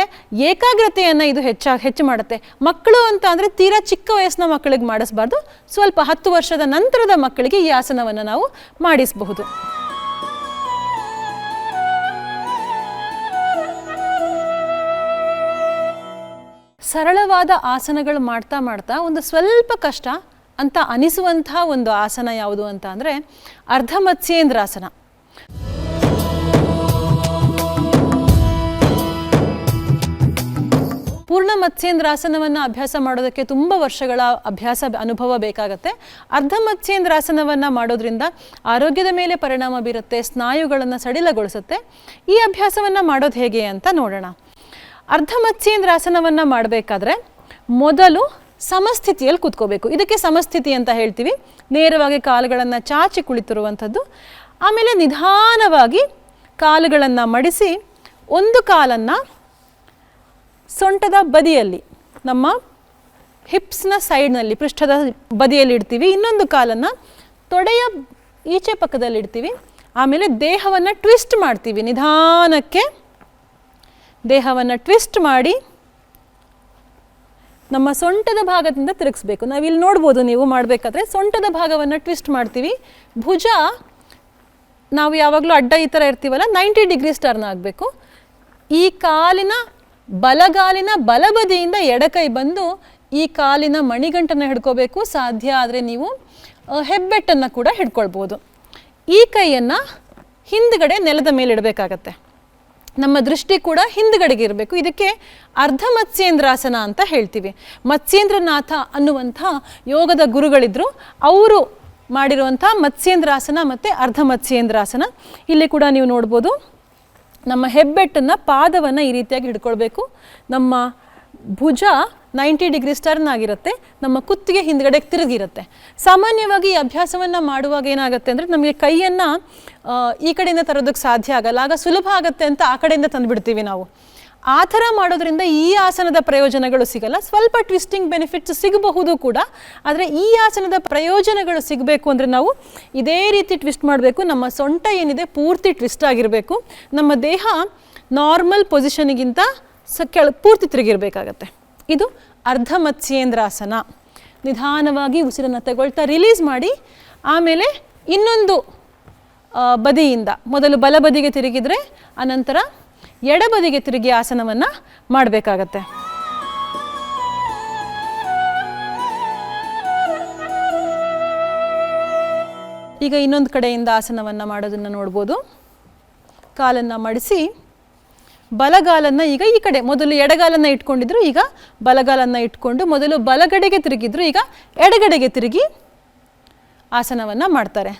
ಏಕಾಗ್ರತೆಯನ್ನು ಇದು ಹೆಚ್ಚ, ಹೆಚ್ಚು ಮಾಡುತ್ತೆ. ಮಕ್ಕಳು ಅಂತ ಅಂದರೆ ತೀರಾ ಚಿಕ್ಕ ವಯಸ್ಸಿನ ಮಕ್ಕಳಿಗೆ ಮಾಡಿಸ್ಬಾರ್ದು. ಸ್ವಲ್ಪ ಹತ್ತು ವರ್ಷದ ನಂತರದ ಮಕ್ಕಳಿಗೆ ಈ ಆಸನವನ್ನು ನಾವು ಮಾಡಿಸಬಹುದು. ಸರಳವಾದ ಆಸನಗಳು ಮಾಡ್ತಾ ಮಾಡ್ತಾ ಒಂದು ಸ್ವಲ್ಪ ಕಷ್ಟ. ಅಂತ ಅನಿಸುವಂಥ ಒಂದು ಆಸನ ಯಾವುದು ಅಂತ ಅಂದರೆ ಅರ್ಧ ಮತ್ಸ್ಯೇಂದ್ರಾಸನ ಪೂರ್ಣ ಮತ್ಸ್ಯೇಂದ್ರಾಸನವನ್ನು ಅಭ್ಯಾಸ ಮಾಡೋದಕ್ಕೆ ತುಂಬ ವರ್ಷಗಳ ಅಭ್ಯಾಸ, ಅನುಭವ ಬೇಕಾಗುತ್ತೆ. ಅರ್ಧ ಮತ್ಸ್ಯೇಂದ್ರಾಸನವನ್ನು ಮಾಡೋದ್ರಿಂದ ಆರೋಗ್ಯದ ಮೇಲೆ ಪರಿಣಾಮ ಬೀರುತ್ತೆ, ಸ್ನಾಯುಗಳನ್ನು ಸಡಿಲಗೊಳಿಸುತ್ತೆ. ಈ ಅಭ್ಯಾಸವನ್ನು ಮಾಡೋದು ಹೇಗೆ ಅಂತ ನೋಡೋಣ. ಅರ್ಧ ಮತ್ಸ್ಯೇಂದ್ರಾಸನವನ್ನು ಮಾಡಬೇಕಾದ್ರೆ ಮೊದಲು ಸಮಸ್ಥಿತಿಯಲ್ಲಿ ಕೂತ್ಕೋಬೇಕು. ಇದಕ್ಕೆ ಸಮಸ್ಥಿತಿ ಅಂತ ಹೇಳ್ತೀವಿ. ನೇರವಾಗಿ ಕಾಲುಗಳನ್ನು ಚಾಚಿ ಕುಳಿತಿರುವಂಥದ್ದು. ಆಮೇಲೆ ನಿಧಾನವಾಗಿ ಕಾಲುಗಳನ್ನು ಮಡಿಸಿ ಒಂದು ಕಾಲನ್ನು ಸೊಂಟದ ಬದಿಯಲ್ಲಿ, ನಮ್ಮ ಹಿಪ್ಸ್ನ ಸೈಡ್ನಲ್ಲಿ, ಪೃಷ್ಠದ ಬದಿಯಲ್ಲಿ ಇಡ್ತೀವಿ. ಇನ್ನೊಂದು ಕಾಲನ್ನು ತೊಡೆಯ ಈಚೆ ಪಕ್ಕದಲ್ಲಿ ಇಡ್ತೀವಿ. ಆಮೇಲೆ ದೇಹವನ್ನು ಟ್ವಿಸ್ಟ್ ಮಾಡ್ತೀವಿ. ನಿಧಾನಕ್ಕೆ ದೇಹವನ್ನು ಟ್ವಿಸ್ಟ್ ಮಾಡಿ ನಮ್ಮ ಸೊಂಟದ ಭಾಗದಿಂದ ತಿರುಗಿಸ್ಬೇಕು. ನಾವು ಇಲ್ಲಿ ನೋಡ್ಬೋದು ನೀವು ಮಾಡಬೇಕಾದ್ರೆ ಸೊಂಟದ ಭಾಗವನ್ನು ಟ್ವಿಸ್ಟ್ ಮಾಡ್ತೀವಿ. ಭುಜ, ನಾವು ಯಾವಾಗಲೂ ಅಡ್ಡ ಈ ಥರ ಇರ್ತೀವಲ್ಲ ನೈಂಟಿ ಡಿಗ್ರೀಸ್ ಟರ್ನ್ ಆಗಬೇಕು. ಈ ಕಾಲಿನ ಬಲಗಾಲಿನ ಬಲಬದಿಯಿಂದ ಎಡಕೈ ಬಂದು ಈ ಕಾಲಿನ ಮಣಿಗಂಟನ್ನು ಹಿಡ್ಕೋಬೇಕು. ಸಾಧ್ಯ ಆದರೆ ನೀವು ಹೆಬ್ಬೆಟ್ಟನ್ನು ಕೂಡ ಹಿಡ್ಕೊಳ್ಬೋದು. ಈ ಕೈಯನ್ನು ಹಿಂದ್ಗಡೆ ನೆಲದ ಮೇಲೆ ಇಡಬೇಕಾಗತ್ತೆ. ನಮ್ಮ ದೃಷ್ಟಿ ಕೂಡ ಹಿಂದ್ಗಡೆಗೆ ಇರಬೇಕು. ಇದಕ್ಕೆ ಅರ್ಧ ಮತ್ಸ್ಯೇಂದ್ರಾಸನ ಅಂತ ಹೇಳ್ತೀವಿ. ಮತ್ಸ್ಯೇಂದ್ರನಾಥ ಅನ್ನುವಂಥ ಯೋಗದ ಗುರುಗಳಿದ್ರು. ಅವರು ಮಾಡಿರುವಂಥ ಮತ್ಸ್ಯೇಂದ್ರಾಸನ ಮತ್ತು ಅರ್ಧ ಮತ್ಸ್ಯೇಂದ್ರಾಸನ. ಇಲ್ಲಿ ಕೂಡ ನೀವು ನೋಡ್ಬೋದು, ನಮ್ಮ ಹೆಬ್ಬೆಟ್ಟನ್ನು ಪಾದವನ್ನು ಈ ರೀತಿಯಾಗಿ ಹಿಡ್ಕೊಳ್ಬೇಕು. ನಮ್ಮ ಭುಜ ನೈಂಟಿ ಡಿಗ್ರೀಸ್ ಟರ್ನ್ ಆಗಿರುತ್ತೆ, ನಮ್ಮ ಕುತ್ತಿಗೆ ಹಿಂದ್ಗಡೆ ತಿರುಗಿರುತ್ತೆ. ಸಾಮಾನ್ಯವಾಗಿ ಈ ಅಭ್ಯಾಸವನ್ನು ಮಾಡುವಾಗ ಏನಾಗುತ್ತೆ ಅಂದರೆ ನಮಗೆ ಕೈಯನ್ನು ಈ ಕಡೆಯಿಂದ ತರೋದಕ್ಕೆ ಸಾಧ್ಯ ಆಗಲ್ಲ, ಆಗ ಸುಲಭ ಆಗುತ್ತೆ ಅಂತ ಆ ಕಡೆಯಿಂದ ತಂದುಬಿಡ್ತೀವಿ ನಾವು. ಆ ಥರ ಮಾಡೋದ್ರಿಂದ ಈ ಆಸನದ ಪ್ರಯೋಜನಗಳು ಸಿಗಲ್ಲ, ಸ್ವಲ್ಪ ಟ್ವಿಸ್ಟಿಂಗ್ ಬೆನಿಫಿಟ್ಸ್ ಸಿಗಬಹುದು ಕೂಡ, ಆದರೆ ಈ ಆಸನದ ಪ್ರಯೋಜನಗಳು ಸಿಗಬೇಕು ಅಂದರೆ ನಾವು ಇದೇ ರೀತಿ ಟ್ವಿಸ್ಟ್ ಮಾಡಬೇಕು, ನಮ್ಮ ಸೊಂಟ ಏನಿದೆ ಪೂರ್ತಿ ಟ್ವಿಸ್ಟ್ ಆಗಿರಬೇಕು, ನಮ್ಮ ದೇಹ ನಾರ್ಮಲ್ ಪೊಸಿಷನಿಗಿಂತ ಸ ಕೆಳ ಪೂರ್ತಿ ತಿರುಗಿರಬೇಕಾಗತ್ತೆ. ಇದು ಅರ್ಧ ಮತ್ಸ್ಯೇಂದ್ರಾಸನ. ನಿಧಾನವಾಗಿ ಉಸಿರನ್ನು ತಗೊಳ್ತಾ ರಿಲೀಸ್ ಮಾಡಿ, ಆಮೇಲೆ ಇನ್ನೊಂದು ಬದಿಯಿಂದ ಮೊದಲು ಬಲಬದಿಗೆ ತಿರುಗಿದರೆ, ಅನಂತರ ಎಡಬದಿಗೆ ತಿರುಗಿ ಆಸನವನ್ನು ಮಾಡಬೇಕಾಗತ್ತೆ. ಈಗ ಇನ್ನೊಂದು ಕಡೆಯಿಂದ ಆಸನವನ್ನು ಮಾಡೋದನ್ನು ನೋಡ್ಬೋದು. ಕಾಲನ್ನು ಮಡಿಸಿ ಬಲಗಾಲನ್ನು ಈಗ ಈ ಕಡೆ ಮೊದಲು ಎಡಗಾಲನ್ನು ಇಟ್ಕೊಂಡಿದ್ರು, ಈಗ ಬಲಗಾಲನ್ನು ಇಟ್ಕೊಂಡು ಮೊದಲು ಬಲಗಡೆಗೆ ತಿರುಗಿದ್ರು, ಈಗ ಎಡಗಡೆಗೆ ತಿರುಗಿ ಆಸನವನ್ನು ಮಾಡ್ತಾರೆ.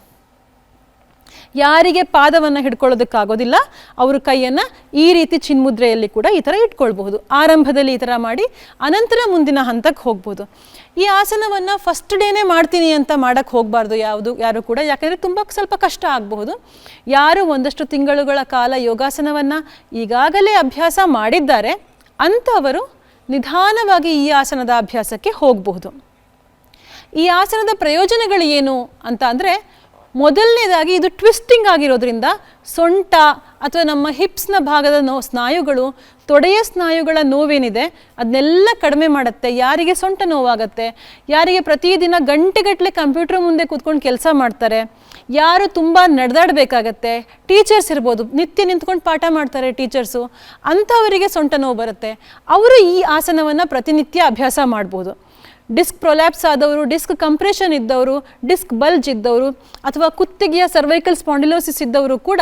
ಯಾರಿಗೆ ಪಾದವನ್ನು ಹಿಡ್ಕೊಳ್ಳೋದಕ್ಕಾಗೋದಿಲ್ಲ, ಅವರು ಕೈಯನ್ನು ಈ ರೀತಿ ಚಿನ್ಮುದ್ರೆಯಲ್ಲಿ ಕೂಡ ಈ ಥರ ಇಟ್ಕೊಳ್ಬಹುದು. ಆರಂಭದಲ್ಲಿ ಈ ಥರ ಮಾಡಿ, ಅನಂತರ ಮುಂದಿನ ಹಂತಕ್ಕೆ ಹೋಗ್ಬೋದು. ಈ ಆಸನವನ್ನು ಫಸ್ಟ್ ಡೇನೇ ಮಾಡ್ತೀನಿ ಅಂತ ಮಾಡೋಕ್ಕೆ ಹೋಗಬಾರ್ದು ಯಾವುದು, ಯಾರು ಕೂಡ. ಯಾಕೆಂದರೆ ತುಂಬ ಸ್ವಲ್ಪ ಕಷ್ಟ ಆಗಬಹುದು. ಯಾರು ಒಂದಷ್ಟು ತಿಂಗಳುಗಳ ಕಾಲ ಯೋಗಾಸನವನ್ನು ಈಗಾಗಲೇ ಅಭ್ಯಾಸ ಮಾಡಿದ್ದಾರೆ, ಅಂಥವರು ನಿಧಾನವಾಗಿ ಈ ಆಸನದ ಅಭ್ಯಾಸಕ್ಕೆ ಹೋಗಬಹುದು. ಈ ಆಸನದ ಪ್ರಯೋಜನಗಳು ಏನು ಅಂತ ಅಂದರೆ ಮೊದಲನೇದಾಗಿ ಇದು ಟ್ವಿಸ್ಟಿಂಗ್ ಆಗಿರೋದ್ರಿಂದ ಸೊಂಟ ಅಥವಾ ನಮ್ಮ ಹಿಪ್ಸ್ನ ಭಾಗದ ನೋ, ಸ್ನಾಯುಗಳು, ತೊಡೆಯ ಸ್ನಾಯುಗಳ ನೋವೇನಿದೆ, ಅದನ್ನೆಲ್ಲ ಕಡಿಮೆ ಮಾಡುತ್ತೆ. ಯಾರಿಗೆ ಸೊಂಟ ನೋವಾಗುತ್ತೆ? ಯಾರಿಗೆ ಪ್ರತಿದಿನ ಗಂಟೆಗಟ್ಟಲೆ ಕಂಪ್ಯೂಟರ್ ಮುಂದೆ ಕೂತ್ಕೊಂಡು ಕೆಲಸ ಮಾಡ್ತಾರೆ? ಯಾರು ತುಂಬ ನಡೆದಾಡಬೇಕಾಗತ್ತೆ? ಟೀಚರ್ಸ್ ಇರ್ಬೋದು, ನಿತ್ಯ ನಿಂತ್ಕೊಂಡು ಪಾಠ ಮಾಡ್ತಾರೆ ಟೀಚರ್ಸು. ಅಂಥವರಿಗೆ ಸೊಂಟ ನೋವು ಬರುತ್ತೆ. ಅವರು ಈ ಆಸನವನ್ನು ಪ್ರತಿನಿತ್ಯ ಅಭ್ಯಾಸ ಮಾಡ್ಬೋದು. ಡಿಸ್ಕ್ ಪ್ರೊಲ್ಯಾಪ್ಸ್ ಆದವರು, ಡಿಸ್ಕ್ ಕಂಪ್ರೆಷನ್ ಇದ್ದವರು, ಡಿಸ್ಕ್ ಬಲ್ಜ್ ಇದ್ದವರು, ಅಥವಾ ಕುತ್ತಿಗೆಯ ಸರ್ವೈಕಲ್ ಸ್ಪಾಂಡಿಲೋಸಿಸ್ ಇದ್ದವರು ಕೂಡ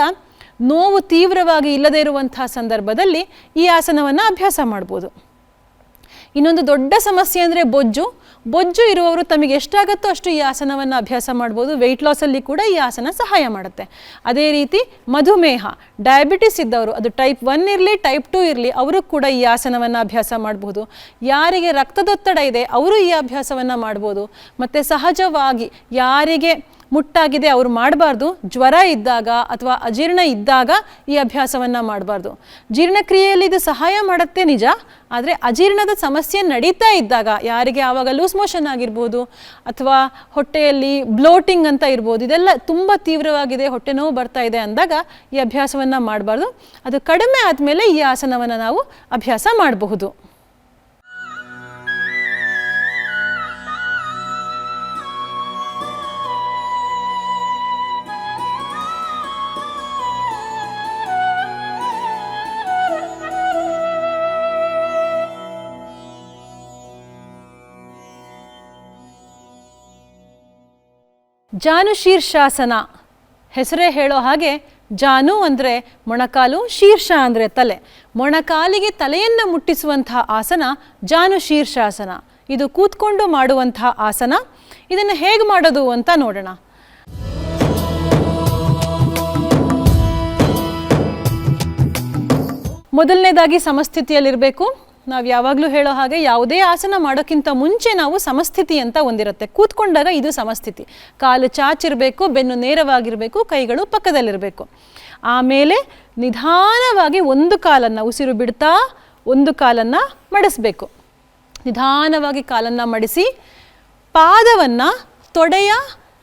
ನೋವು ತೀವ್ರವಾಗಿ ಇಲ್ಲದೇ ಇರುವಂತಹ ಸಂದರ್ಭದಲ್ಲಿ ಈ ಆಸನವನ್ನು ಅಭ್ಯಾಸ ಮಾಡ್ಬೋದು. ಇನ್ನೊಂದು ದೊಡ್ಡ ಸಮಸ್ಯೆ ಅಂದರೆ ಬೊಜ್ಜು. ಬೊಜ್ಜು ಇರುವವರು ತಮಗೆ ಎಷ್ಟಾಗತ್ತೋ ಅಷ್ಟು ಈ ಆಸನವನ್ನು ಅಭ್ಯಾಸ ಮಾಡ್ಬೋದು. ವೆಯ್ಟ್ ಲಾಸಲ್ಲಿ ಕೂಡ ಈ ಆಸನ ಸಹಾಯ ಮಾಡುತ್ತೆ. ಅದೇ ರೀತಿ ಮಧುಮೇಹ ಡಯಾಬಿಟಿಸ್ ಇದ್ದವರು, ಅದು ಟೈಪ್ ಒನ್ ಇರಲಿ ಟೈಪ್ ಟು ಇರಲಿ, ಅವರು ಕೂಡ ಈ ಆಸನವನ್ನು ಅಭ್ಯಾಸ ಮಾಡ್ಬೋದು. ಯಾರಿಗೆ ರಕ್ತದೊತ್ತಡ ಇದೆ, ಅವರು ಈ ಅಭ್ಯಾಸವನ್ನು ಮಾಡ್ಬೋದು. ಮತ್ತು ಸಹಜವಾಗಿ ಯಾರಿಗೆ ಮುಟ್ಟಾಗಿದೆ, ಅವರು ಮಾಡಬಾರ್ದು, ಜ್ವರ ಇದ್ದಾಗ ಅಥವಾ ಅಜೀರ್ಣ ಇದ್ದಾಗ ಈ ಅಭ್ಯಾಸವನ್ನು ಮಾಡಬಾರ್ದು. ಜೀರ್ಣಕ್ರಿಯೆಯಲ್ಲಿ ಇದು ಸಹಾಯ ಮಾಡುತ್ತೆ ನಿಜ, ಆದರೆ ಅಜೀರ್ಣದ ಸಮಸ್ಯೆ ನಡೀತಾ ಇದ್ದಾಗ ಯಾರಿಗೆ ಆವಾಗ ಲೂಸ್ ಮೋಷನ್ ಆಗಿರ್ಬೋದು ಅಥವಾ ಹೊಟ್ಟೆಯಲ್ಲಿ ಬ್ಲೋಟಿಂಗ್ ಅಂತ ಇರ್ಬೋದು, ಇದೆಲ್ಲ ತುಂಬ ತೀವ್ರವಾಗಿದೆ, ಹೊಟ್ಟೆ ನೋವು ಬರ್ತಾ ಇದೆ ಅಂದಾಗ ಈ ಅಭ್ಯಾಸವನ್ನು ಮಾಡಬಾರ್ದು. ಅದು ಕಡಿಮೆ ಆದಮೇಲೆ ಈ ಆಸನವನ್ನು ನಾವು ಅಭ್ಯಾಸ ಮಾಡಬಹುದು. ಜಾನು ಶೀರ್ಷಾಸನ. ಹೆಸರೇ ಹೇಳೋ ಹಾಗೆ ಜಾನು ಅಂದರೆ ಮೊಣಕಾಲು, ಶೀರ್ಷ ಅಂದರೆ ತಲೆ. ಮೊಣಕಾಲಿಗೆ ತಲೆಯನ್ನು ಮುಟ್ಟಿಸುವಂಥ ಆಸನ ಜಾನು ಶೀರ್ಷಾಸನ. ಇದು ಕೂತ್ಕೊಂಡು ಮಾಡುವಂಥ ಆಸನ. ಇದನ್ನು ಹೇಗೆ ಮಾಡೋದು ಅಂತ ನೋಡೋಣ. ಮೊದಲನೇದಾಗಿ ಸಮಸ್ಥಿತಿಯಲ್ಲಿರಬೇಕು. ನಾವು ಯಾವಾಗಲೂ ಹೇಳೋ ಹಾಗೆ ಯಾವುದೇ ಆಸನ ಮಾಡೋಕ್ಕಿಂತ ಮುಂಚೆ ನಾವು ಸಮಸ್ಥಿತಿ ಅಂತ ಒಂದಿರುತ್ತೆ ಕೂತ್ಕೊಂಡಾಗ ಇದು ಸಮಸ್ಥಿತಿ. ಕಾಲು ಚಾಚಿರಬೇಕು, ಬೆನ್ನು ನೇರವಾಗಿರಬೇಕು, ಕೈಗಳು ಪಕ್ಕದಲ್ಲಿರಬೇಕು. ಆಮೇಲೆ ನಿಧಾನವಾಗಿ ಒಂದು ಕಾಲನ್ನು ಉಸಿರು ಬಿಡ್ತಾ, ಒಂದು ಕಾಲನ್ನು ಮಡಿಸಬೇಕು. ನಿಧಾನವಾಗಿ ಕಾಲನ್ನು ಮಡಿಸಿ, ಪಾದವನ್ನು ತೊಡೆಯ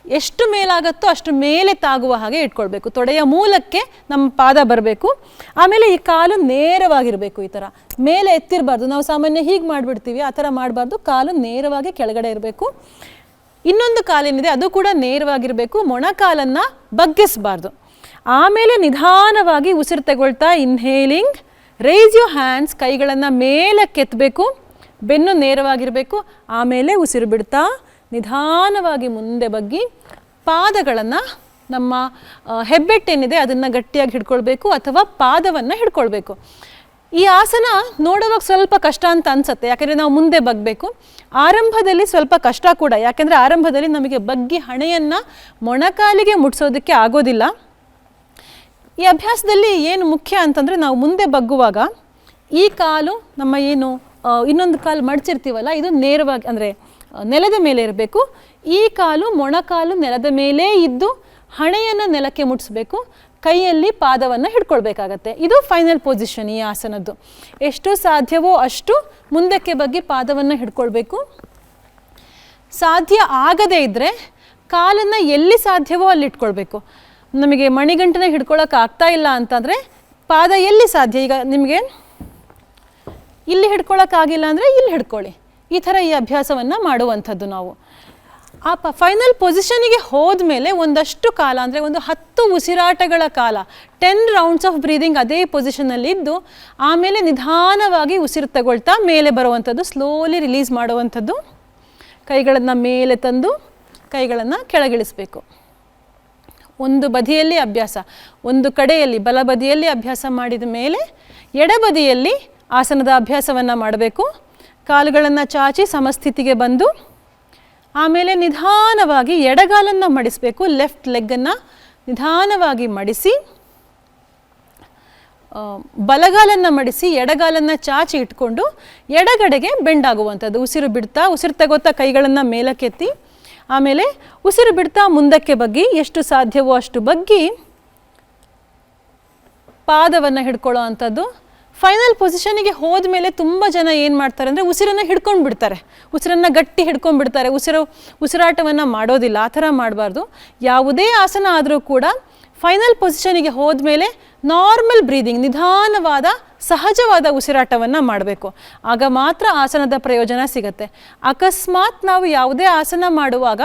ಎಷ್ಟು ಮೇಲಾಗತ್ತೋ ಅಷ್ಟು ಮೇಲೆ ತಾಗುವ ಹಾಗೆ ಇಟ್ಕೊಳ್ಬೇಕು. ತೊಡೆಯ ಮೂಲಕ್ಕೆ ನಮ್ಮ ಪಾದ ಬರಬೇಕು. ಆಮೇಲೆ ಈ ಕಾಲು ನೇರವಾಗಿರಬೇಕು ಈ ಥರ. ಮೇಲೆ ಎತ್ತಿರಬಾರ್ದು. ನಾವು ಸಾಮಾನ್ಯ ಹೀಗೆ ಮಾಡಿಬಿಡ್ತೀವಿ, ಆ ಥರ ಮಾಡಬಾರ್ದು. ಕಾಲು ನೇರವಾಗಿ ಕೆಳಗಡೆ ಇರಬೇಕು. ಇನ್ನೊಂದು ಕಾಲೇನಿದೆ, ಅದು ಕೂಡ ನೇರವಾಗಿರಬೇಕು. ಮೊಣಕಾಲನ್ನು ಬಗ್ಗಿಸಬಾರ್ದು. ಆಮೇಲೆ ನಿಧಾನವಾಗಿ ಉಸಿರು ತಗೊಳ್ತಾ ಇನ್ಹೇಲಿಂಗ್ ರೈಸ್ ಯು ಹ್ಯಾಂಡ್ಸ್ ಕೈಗಳನ್ನು ಮೇಲೆ ಎತ್ತಬೇಕು ಬೆನ್ನು ನೇರವಾಗಿರಬೇಕು. ಆಮೇಲೆ ಉಸಿರು ಬಿಡ್ತಾ ನಿಧಾನವಾಗಿ ಮುಂದೆ ಬಗ್ಗಿ ಪಾದಗಳನ್ನು ನಮ್ಮ ಹೆಬ್ಬೆಟ್ಟೇನಿದೆ ಅದನ್ನು ಗಟ್ಟಿಯಾಗಿ ಹಿಡ್ಕೊಳ್ಬೇಕು ಅಥವಾ ಪಾದವನ್ನು ಹಿಡ್ಕೊಳ್ಬೇಕು. ಈ ಆಸನ ನೋಡೋವಾಗ ಸ್ವಲ್ಪ ಕಷ್ಟ ಅಂತ ಅನ್ಸುತ್ತೆ. ಯಾಕೆಂದರೆ ನಾವು ಮುಂದೆ ಬಗ್ಬೇಕು. ಆರಂಭದಲ್ಲಿ ಸ್ವಲ್ಪ ಕಷ್ಟ ಕೂಡ. ಯಾಕೆಂದರೆ ಆರಂಭದಲ್ಲಿ ನಮಗೆ ಬಗ್ಗಿ ಹಣೆಯನ್ನು ಮೊಣಕಾಲಿಗೆ ಮುಟ್ಸೋದಕ್ಕೆ ಆಗೋದಿಲ್ಲ. ಈ ಅಭ್ಯಾಸದಲ್ಲಿ ಏನು ಮುಖ್ಯ ಅಂತಂದರೆ ನಾವು ಮುಂದೆ ಬಗ್ಗುವಾಗ ಈ ಕಾಲು ನಮ್ಮ ಏನು ಇನ್ನೊಂದು ಕಾಲು ಮಡಚಿರ್ತೀವಲ್ಲ, ಇದು ನೇರವಾಗಿ ಅಂದರೆ ನೆಲದ ಮೇಲೆ ಇರಬೇಕು. ಈ ಕಾಲು ಮೊಣಕಾಲು ನೆಲದ ಮೇಲೇ ಇದ್ದು ಹಣೆಯನ್ನು ನೆಲಕ್ಕೆ ಮುಟ್ಟಿಸ್ಬೇಕು ಕೈಯಲ್ಲಿ ಪಾದವನ್ನು ಹಿಡ್ಕೊಳ್ಬೇಕಾಗತ್ತೆ. ಇದು ಫೈನಲ್ ಪೊಸಿಷನ್ ಈ ಆಸನದ್ದು. ಎಷ್ಟು ಸಾಧ್ಯವೋ ಅಷ್ಟು ಮುಂದಕ್ಕೆ ಬಗ್ಗೆ ಪಾದವನ್ನು ಹಿಡ್ಕೊಳ್ಬೇಕು. ಸಾಧ್ಯ ಆಗದೇ ಇದ್ದರೆ ಕಾಲನ್ನು ಎಲ್ಲಿ ಸಾಧ್ಯವೋ ಅಲ್ಲಿ ಇಟ್ಕೊಳ್ಬೇಕು. ನಮಗೆ ಮಣಿಗಂಟನ ಹಿಡ್ಕೊಳ್ಳೋಕೆ ಆಗ್ತಾ ಇಲ್ಲ ಅಂತಂದರೆ ಪಾದ ಎಲ್ಲಿ ಸಾಧ್ಯ? ಈಗ ನಿಮಗೆ ಇಲ್ಲಿ ಹಿಡ್ಕೊಳ್ಳೋಕ್ಕಾಗಿಲ್ಲ ಅಂದರೆ ಇಲ್ಲಿ ಹಿಡ್ಕೊಳ್ಳಿ. ಈ ಥರ ಈ ಅಭ್ಯಾಸವನ್ನು ಮಾಡುವಂಥದ್ದು ನಾವು. ಆ ಪ ಫೈನಲ್ ಪೊಸಿಷನಿಗೆ ಹೋದ್ಮೇಲೆ ಒಂದಷ್ಟು ಕಾಲ, ಅಂದರೆ ಒಂದು ಹತ್ತು ಉಸಿರಾಟಗಳ ಕಾಲ ಟೆನ್ ರೌಂಡ್ಸ್ ಆಫ್ ಬ್ರೀದಿಂಗ್ ಅದೇ ಪೊಸಿಷನಲ್ಲಿ ಇದ್ದು, ಆಮೇಲೆ ನಿಧಾನವಾಗಿ ಉಸಿರು ತಗೊಳ್ತಾ ಮೇಲೆ ಬರುವಂಥದ್ದು ಸ್ಲೋಲಿ ರಿಲೀಸ್ ಮಾಡುವಂಥದ್ದು. ಕೈಗಳನ್ನು ಮೇಲೆ ತಂದು, ಕೈಗಳನ್ನು ಕೆಳಗಿಳಿಸಬೇಕು. ಒಂದು ಬದಿಯಲ್ಲಿ ಅಭ್ಯಾಸ, ಒಂದು ಕಡೆಯಲ್ಲಿ, ಬಲಬದಿಯಲ್ಲಿ ಅಭ್ಯಾಸ ಮಾಡಿದ ಮೇಲೆ ಎಡಬದಿಯಲ್ಲಿ ಆಸನದ ಅಭ್ಯಾಸವನ್ನು ಮಾಡಬೇಕು. ಕಾಲುಗಳನ್ನು ಚಾಚಿ ಸಮಸ್ಥಿತಿಗೆ ಬಂದು ಆಮೇಲೆ ನಿಧಾನವಾಗಿ ಎಡಗಾಲನ್ನು ಮಡಿಸಬೇಕು ಲೆಫ್ಟ್ ಲೆಗ್ಗನ್ನು ನಿಧಾನವಾಗಿ ಮಡಿಸಿ ಬಲಗಾಲನ್ನು ಮಡಿಸಿ ಎಡಗಾಲನ್ನು ಚಾಚಿ ಇಟ್ಕೊಂಡು ಎಡಗಡೆಗೆ ಬೆಂಡಾಗುವಂಥದ್ದು ಉಸಿರು ಬಿಡ್ತಾ, ಉಸಿರು ತಗೋತಾ ಕೈಗಳನ್ನು ಮೇಲಕ್ಕೆತ್ತಿ, ಆಮೇಲೆ ಉಸಿರು ಬಿಡ್ತಾ ಮುಂದಕ್ಕೆ ಬಗ್ಗಿ ಎಷ್ಟು ಸಾಧ್ಯವೋ ಅಷ್ಟು ಬಗ್ಗಿ ಪಾದವನ್ನು ಹಿಡ್ಕೊಳ್ಳೋ ಅಂಥದ್ದು. ಫೈನಲ್ ಪೊಸಿಷನಿಗೆ ಹೋದ ಮೇಲೆ ತುಂಬ ಜನ ಏನು ಮಾಡ್ತಾರೆ ಅಂದರೆ ಉಸಿರನ್ನು ಹಿಡ್ಕೊಂಡು ಬಿಡ್ತಾರೆ. ಉಸಿರನ್ನು ಗಟ್ಟಿ ಹಿಡ್ಕೊಂಡ್ಬಿಡ್ತಾರೆ ಉಸಿರು, ಉಸಿರಾಟವನ್ನು ಮಾಡೋದಿಲ್ಲ. ಆ ಥರ ಮಾಡಬಾರ್ದು. ಯಾವುದೇ ಆಸನ ಆದರೂ ಕೂಡ ಫೈನಲ್ ಪೊಸಿಷನಿಗೆ ಹೋದ್ಮೇಲೆ ನಾರ್ಮಲ್ ಬ್ರೀದಿಂಗ್ ನಿಧಾನವಾದ, ಸಹಜವಾದ ಉಸಿರಾಟವನ್ನು ಮಾಡಬೇಕು. ಆಗ ಮಾತ್ರ ಆಸನದ ಪ್ರಯೋಜನ ಸಿಗುತ್ತೆ. ಅಕಸ್ಮಾತ್ ನಾವು ಯಾವುದೇ ಆಸನ ಮಾಡುವಾಗ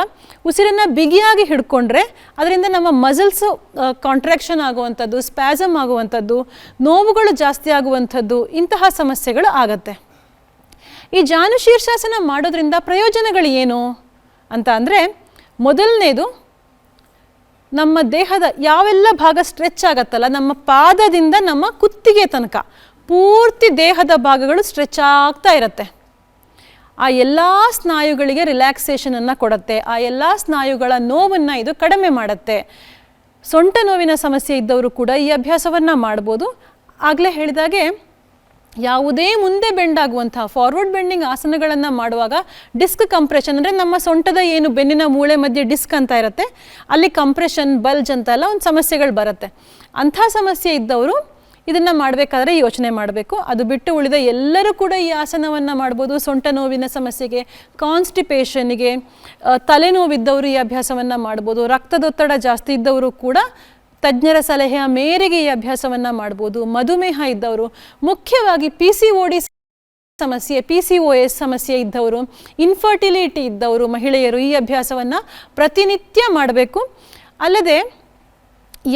ಉಸಿರನ್ನು ಬಿಗಿಯಾಗಿ ಹಿಡ್ಕೊಂಡ್ರೆ ಅದರಿಂದ ನಮ್ಮ ಮಸಲ್ಸು ಕಾಂಟ್ರಾಕ್ಷನ್ ಆಗುವಂಥದ್ದು ಸ್ಪ್ಯಾಸಮ್ ಆಗುವಂಥದ್ದು, ನೋವುಗಳು ಜಾಸ್ತಿ ಆಗುವಂಥದ್ದು, ಇಂತಹ ಸಮಸ್ಯೆಗಳು ಆಗತ್ತೆ. ಈ ಜಾನು ಶೀರ್ಷಾಸನ ಮಾಡೋದ್ರಿಂದ ಪ್ರಯೋಜನಗಳು ಏನು? ಅಂತ ಅಂದರೆ ಮೊದಲನೇದು ನಮ್ಮ ದೇಹದ ಯಾವೆಲ್ಲ ಭಾಗ ಸ್ಟ್ರೆಚ್ ಆಗತ್ತಲ್ಲ, ನಮ್ಮ ಪಾದದಿಂದ ನಮ್ಮ ಕುತ್ತಿಗೆ ತನಕ ಪೂರ್ತಿ ದೇಹದ ಭಾಗಗಳು ಸ್ಟ್ರೆಚ್ ಆಗ್ತಾ ಇರುತ್ತೆ. ಆ ಎಲ್ಲ ಸ್ನಾಯುಗಳಿಗೆ ರಿಲ್ಯಾಕ್ಸೇಷನನ್ನು ಕೊಡುತ್ತೆ, ಆ ಎಲ್ಲ ಸ್ನಾಯುಗಳ ನೋವನ್ನು ಇದು ಕಡಿಮೆ ಮಾಡುತ್ತೆ. ಸೊಂಟ ನೋವಿನ ಸಮಸ್ಯೆ ಇದ್ದವರು ಕೂಡ ಈ ಅಭ್ಯಾಸವನ್ನು ಮಾಡ್ಬೋದು. ಆಗಲೇ ಹೇಳಿದಾಗೆ ಯಾವುದೇ ಮುಂದೆ ಬೆಂಡ್ ಆಗುವಂತಹ ಫಾರ್ವರ್ಡ್ ಬೆಂಡಿಂಗ್ ಆಸನಗಳನ್ನು ಮಾಡುವಾಗ ಡಿಸ್ಕ್ ಕಂಪ್ರೆಷನ್ ಅಂದರೆ ನಮ್ಮ ಸೊಂಟದ ಏನು ಬೆನ್ನಿನ ಮೂಳೆ ಮಧ್ಯೆ ಡಿಸ್ಕ್ ಅಂತ ಇರುತ್ತೆ, ಅಲ್ಲಿ ಕಂಪ್ರೆಷನ್ ಬಲ್ಜ್ ಅಂತೆಲ್ಲ ಒಂದು ಸಮಸ್ಯೆಗಳು ಬರುತ್ತೆ. ಅಂಥ ಸಮಸ್ಯೆ ಇದ್ದವರು ಇದನ್ನು ಮಾಡಬೇಕಾದ್ರೆ ಯೋಚನೆ ಮಾಡಬೇಕು. ಅದು ಬಿಟ್ಟು ಉಳಿದ ಎಲ್ಲರೂ ಕೂಡ ಈ ಆಸನವನ್ನು ಮಾಡ್ಬೋದು. ಸೊಂಟ ನೋವಿನ ಸಮಸ್ಯೆಗೆ ಕಾನ್ಸ್ಟಿಪೇಷನ್ಗೆ ತಲೆನೋವಿದ್ದವರು ಈ ಅಭ್ಯಾಸವನ್ನು ಮಾಡ್ಬೋದು. ರಕ್ತದೊತ್ತಡ ಜಾಸ್ತಿ ಇದ್ದವರು ಕೂಡ ತಜ್ಞರ ಸಲಹೆಯ ಮೇರೆಗೆ ಈ ಅಭ್ಯಾಸವನ್ನು ಮಾಡ್ಬೋದು. ಮಧುಮೇಹ ಇದ್ದವರು, ಮುಖ್ಯವಾಗಿ ಪಿ ಸಿ ಓ ಡಿ ಸಮಸ್ಯೆ ಪಿ ಸಿ ಒ ಎಸ್ ಸಮಸ್ಯೆ ಇದ್ದವರು ಇನ್ಫರ್ಟಿಲಿಟಿ ಇದ್ದವರು ಮಹಿಳೆಯರು ಈ ಅಭ್ಯಾಸವನ್ನು ಪ್ರತಿನಿತ್ಯ ಮಾಡಬೇಕು. ಅಲ್ಲದೆ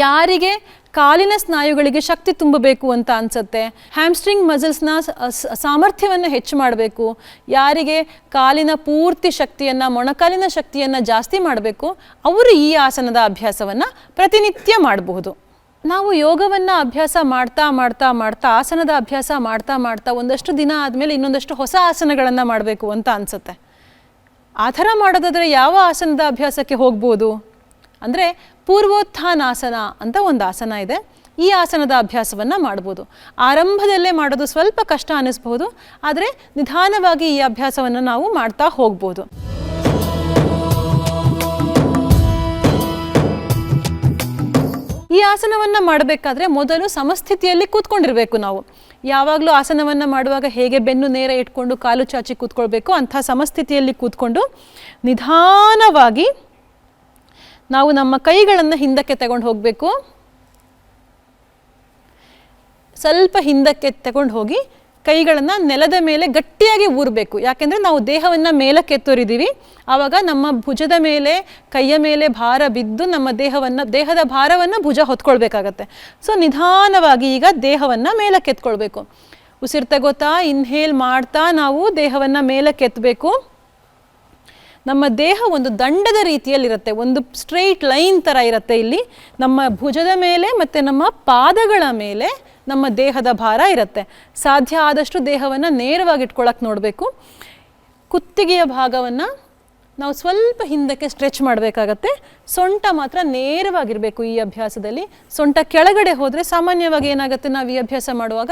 ಯಾರಿಗೆ ಕಾಲಿನ ಸ್ನಾಯುಗಳಿಗೆ ಶಕ್ತಿ ತುಂಬಬೇಕು ಅಂತ ಅನ್ಸುತ್ತೆ. ಹ್ಯಾಮ್ಸ್ಟ್ರಿಂಗ್ ಮಸಲ್ಸ್ನ ಸಾಮರ್ಥ್ಯವನ್ನು ಹೆಚ್ಚು ಮಾಡಬೇಕು. ಯಾರಿಗೆ ಕಾಲಿನ ಪೂರ್ತಿ ಶಕ್ತಿಯನ್ನು, ಮೊಣಕಾಲಿನ ಶಕ್ತಿಯನ್ನು ಜಾಸ್ತಿ ಮಾಡಬೇಕು, ಅವರು ಈ ಆಸನದ ಅಭ್ಯಾಸವನ್ನು ಪ್ರತಿನಿತ್ಯ ಮಾಡಬಹುದು. ನಾವು ಯೋಗವನ್ನು ಅಭ್ಯಾಸ ಮಾಡ್ತಾ ಮಾಡ್ತಾ ಮಾಡ್ತಾ, ಆಸನದ ಅಭ್ಯಾಸ ಮಾಡ್ತಾ ಮಾಡ್ತಾ ಒಂದಷ್ಟು ದಿನ ಆದಮೇಲೆ ಇನ್ನೊಂದಷ್ಟು ಹೊಸ ಆಸನಗಳನ್ನು ಮಾಡಬೇಕು ಅಂತ ಅನಿಸುತ್ತೆ. ಆ ಥರ ಮಾಡೋದಾದರೆ ಯಾವ ಆಸನದ ಅಭ್ಯಾಸಕ್ಕೆ ಹೋಗ್ಬೋದು? ಅಂದರೆ ಪೂರ್ವೋತ್ಥಾನಾಸನ ಅಂತ ಒಂದು ಆಸನ ಇದೆ. ಈ ಆಸನದ ಅಭ್ಯಾಸವನ್ನು ಮಾಡ್ಬೋದು. ಆರಂಭದಲ್ಲೇ ಮಾಡೋದು ಸ್ವಲ್ಪ ಕಷ್ಟ ಅನ್ನಿಸ್ಬಹುದು. ಆದರೆ ನಿಧಾನವಾಗಿ ಈ ಅಭ್ಯಾಸವನ್ನು ನಾವು ಮಾಡ್ತಾ ಹೋಗ್ಬೋದು. ಈ ಆಸನವನ್ನು ಮಾಡಬೇಕಾದ್ರೆ ಮೊದಲು ಸಮಸ್ಥಿತಿಯಲ್ಲಿ ಕೂತ್ಕೊಂಡಿರಬೇಕು ನಾವು. ಯಾವಾಗಲೂ ಆಸನವನ್ನು ಮಾಡುವಾಗ ಹೇಗೆ ಬೆನ್ನು ನೇರ ಇಟ್ಕೊಂಡು ಕಾಲು ಚಾಚಿ ಕೂತ್ಕೊಳ್ಬೇಕು ಅಂಥ ಸಮಸ್ಥಿತಿಯಲ್ಲಿ ಕೂತ್ಕೊಂಡು ನಿಧಾನವಾಗಿ ನಾವು ನಮ್ಮ ಕೈಗಳನ್ನು ಹಿಂದಕ್ಕೆ ತಗೊಂಡು ಹೋಗಬೇಕು. ಸ್ವಲ್ಪ ಹಿಂದಕ್ಕೆ ತಗೊಂಡು ಹೋಗಿ ಕೈಗಳನ್ನು ನೆಲದ ಮೇಲೆ ಗಟ್ಟಿಯಾಗಿ ಊರಬೇಕು. ಯಾಕೆಂದರೆ ನಾವು ದೇಹವನ್ನು ಮೇಲಕ್ಕೆ ಎತ್ತೋರಿದ್ದೀವಿ. ಆವಾಗ ನಮ್ಮ ಭುಜದ ಮೇಲೆ, ಕೈಯ ಮೇಲೆ ಭಾರ ಬಿದ್ದು ನಮ್ಮ ದೇಹವನ್ನು, ದೇಹದ ಭಾರವನ್ನು ಭುಜ ಹೊತ್ಕೊಳ್ಬೇಕಾಗತ್ತೆ. ಸೊ, ನಿಧಾನವಾಗಿ ಈಗ ದೇಹವನ್ನು ಮೇಲಕ್ಕೆ ಎತ್ಕೊಳ್ಬೇಕು. ಉಸಿರು ತಗೋತಾ ಇನ್ಹೇಲ್ ಮಾಡ್ತಾ ನಾವು ದೇಹವನ್ನು ಮೇಲಕ್ಕೆ ಎತ್ತಬೇಕು ನಮ್ಮ ದೇಹ ಒಂದು ದಂಡದ ರೀತಿಯಲ್ಲಿರುತ್ತೆ, ಒಂದು ಸ್ಟ್ರೈಟ್ ಲೈನ್ ಥರ ಇರುತ್ತೆ ಇಲ್ಲಿ. ನಮ್ಮ ಭುಜದ ಮೇಲೆ ಮತ್ತು ನಮ್ಮ ಪಾದಗಳ ಮೇಲೆ ನಮ್ಮ ದೇಹದ ಭಾರ ಇರುತ್ತೆ. ಸಾಧ್ಯ ಆದಷ್ಟು ದೇಹವನ್ನು ನೇರವಾಗಿ ನೋಡಬೇಕು. ಕುತ್ತಿಗೆಯ ಭಾಗವನ್ನು ನಾವು ಸ್ವಲ್ಪ ಹಿಂದಕ್ಕೆ ಸ್ಟ್ರೆಚ್ ಮಾಡಬೇಕಾಗತ್ತೆ. ಸೊಂಟ ಮಾತ್ರ ನೇರವಾಗಿರಬೇಕು ಈ ಅಭ್ಯಾಸದಲ್ಲಿ. ಸೊಂಟ ಕೆಳಗಡೆ ಹೋದರೆ ಸಾಮಾನ್ಯವಾಗಿ ಏನಾಗುತ್ತೆ ನಾವು ಈ ಅಭ್ಯಾಸ ಮಾಡುವಾಗ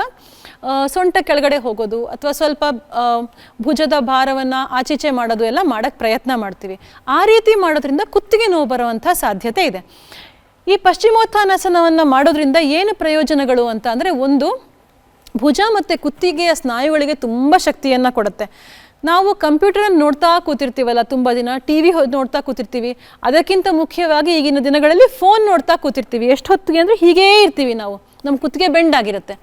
ಸೊಂಟ ಕೆಳಗಡೆ ಹೋಗೋದು ಅಥವಾ ಸ್ವಲ್ಪ ಭುಜದ ಭಾರವನ್ನು ಆಚೀಚೆ ಮಾಡೋದು ಎಲ್ಲ ಮಾಡೋಕ್ಕೆ ಪ್ರಯತ್ನ ಮಾಡ್ತೀವಿ. ಆ ರೀತಿ ಮಾಡೋದ್ರಿಂದ ಕುತ್ತಿಗೆ ನೋವು ಬರುವಂಥ ಸಾಧ್ಯತೆ ಇದೆ. ಈ ಪಶ್ಚಿಮೋತ್ಥಾನಾಸನವನ್ನು ಮಾಡೋದ್ರಿಂದ ಏನು ಪ್ರಯೋಜನಗಳು ಅಂತ ಅಂದರೆ ಒಂದು, ಭುಜ ಮತ್ತು ಕುತ್ತಿಗೆಯ ಸ್ನಾಯುಗಳಿಗೆ ತುಂಬ ಶಕ್ತಿಯನ್ನು ಕೊಡುತ್ತೆ. ನಾವು ಕಂಪ್ಯೂಟರನ್ನು ನೋಡ್ತಾ ಕೂತಿರ್ತೀವಲ್ಲ ತುಂಬ ದಿನ ಟಿ ವಿ ನೋಡ್ತಾ ಕೂತಿರ್ತೀವಿ. ಅದಕ್ಕಿಂತ ಮುಖ್ಯವಾಗಿ ಈಗಿನ ದಿನಗಳಲ್ಲಿ ಫೋನ್ ನೋಡ್ತಾ ಕೂತಿರ್ತೀವಿ. ಎಷ್ಟು ಹೊತ್ತಿಗೆ ಅಂದರೆ ಹೀಗೇ ಇರ್ತೀವಿ ನಾವು. ನಮ್ಮ ಕುತ್ತಿಗೆ ಬೆಂಡ್ ಆಗಿರುತ್ತೆ.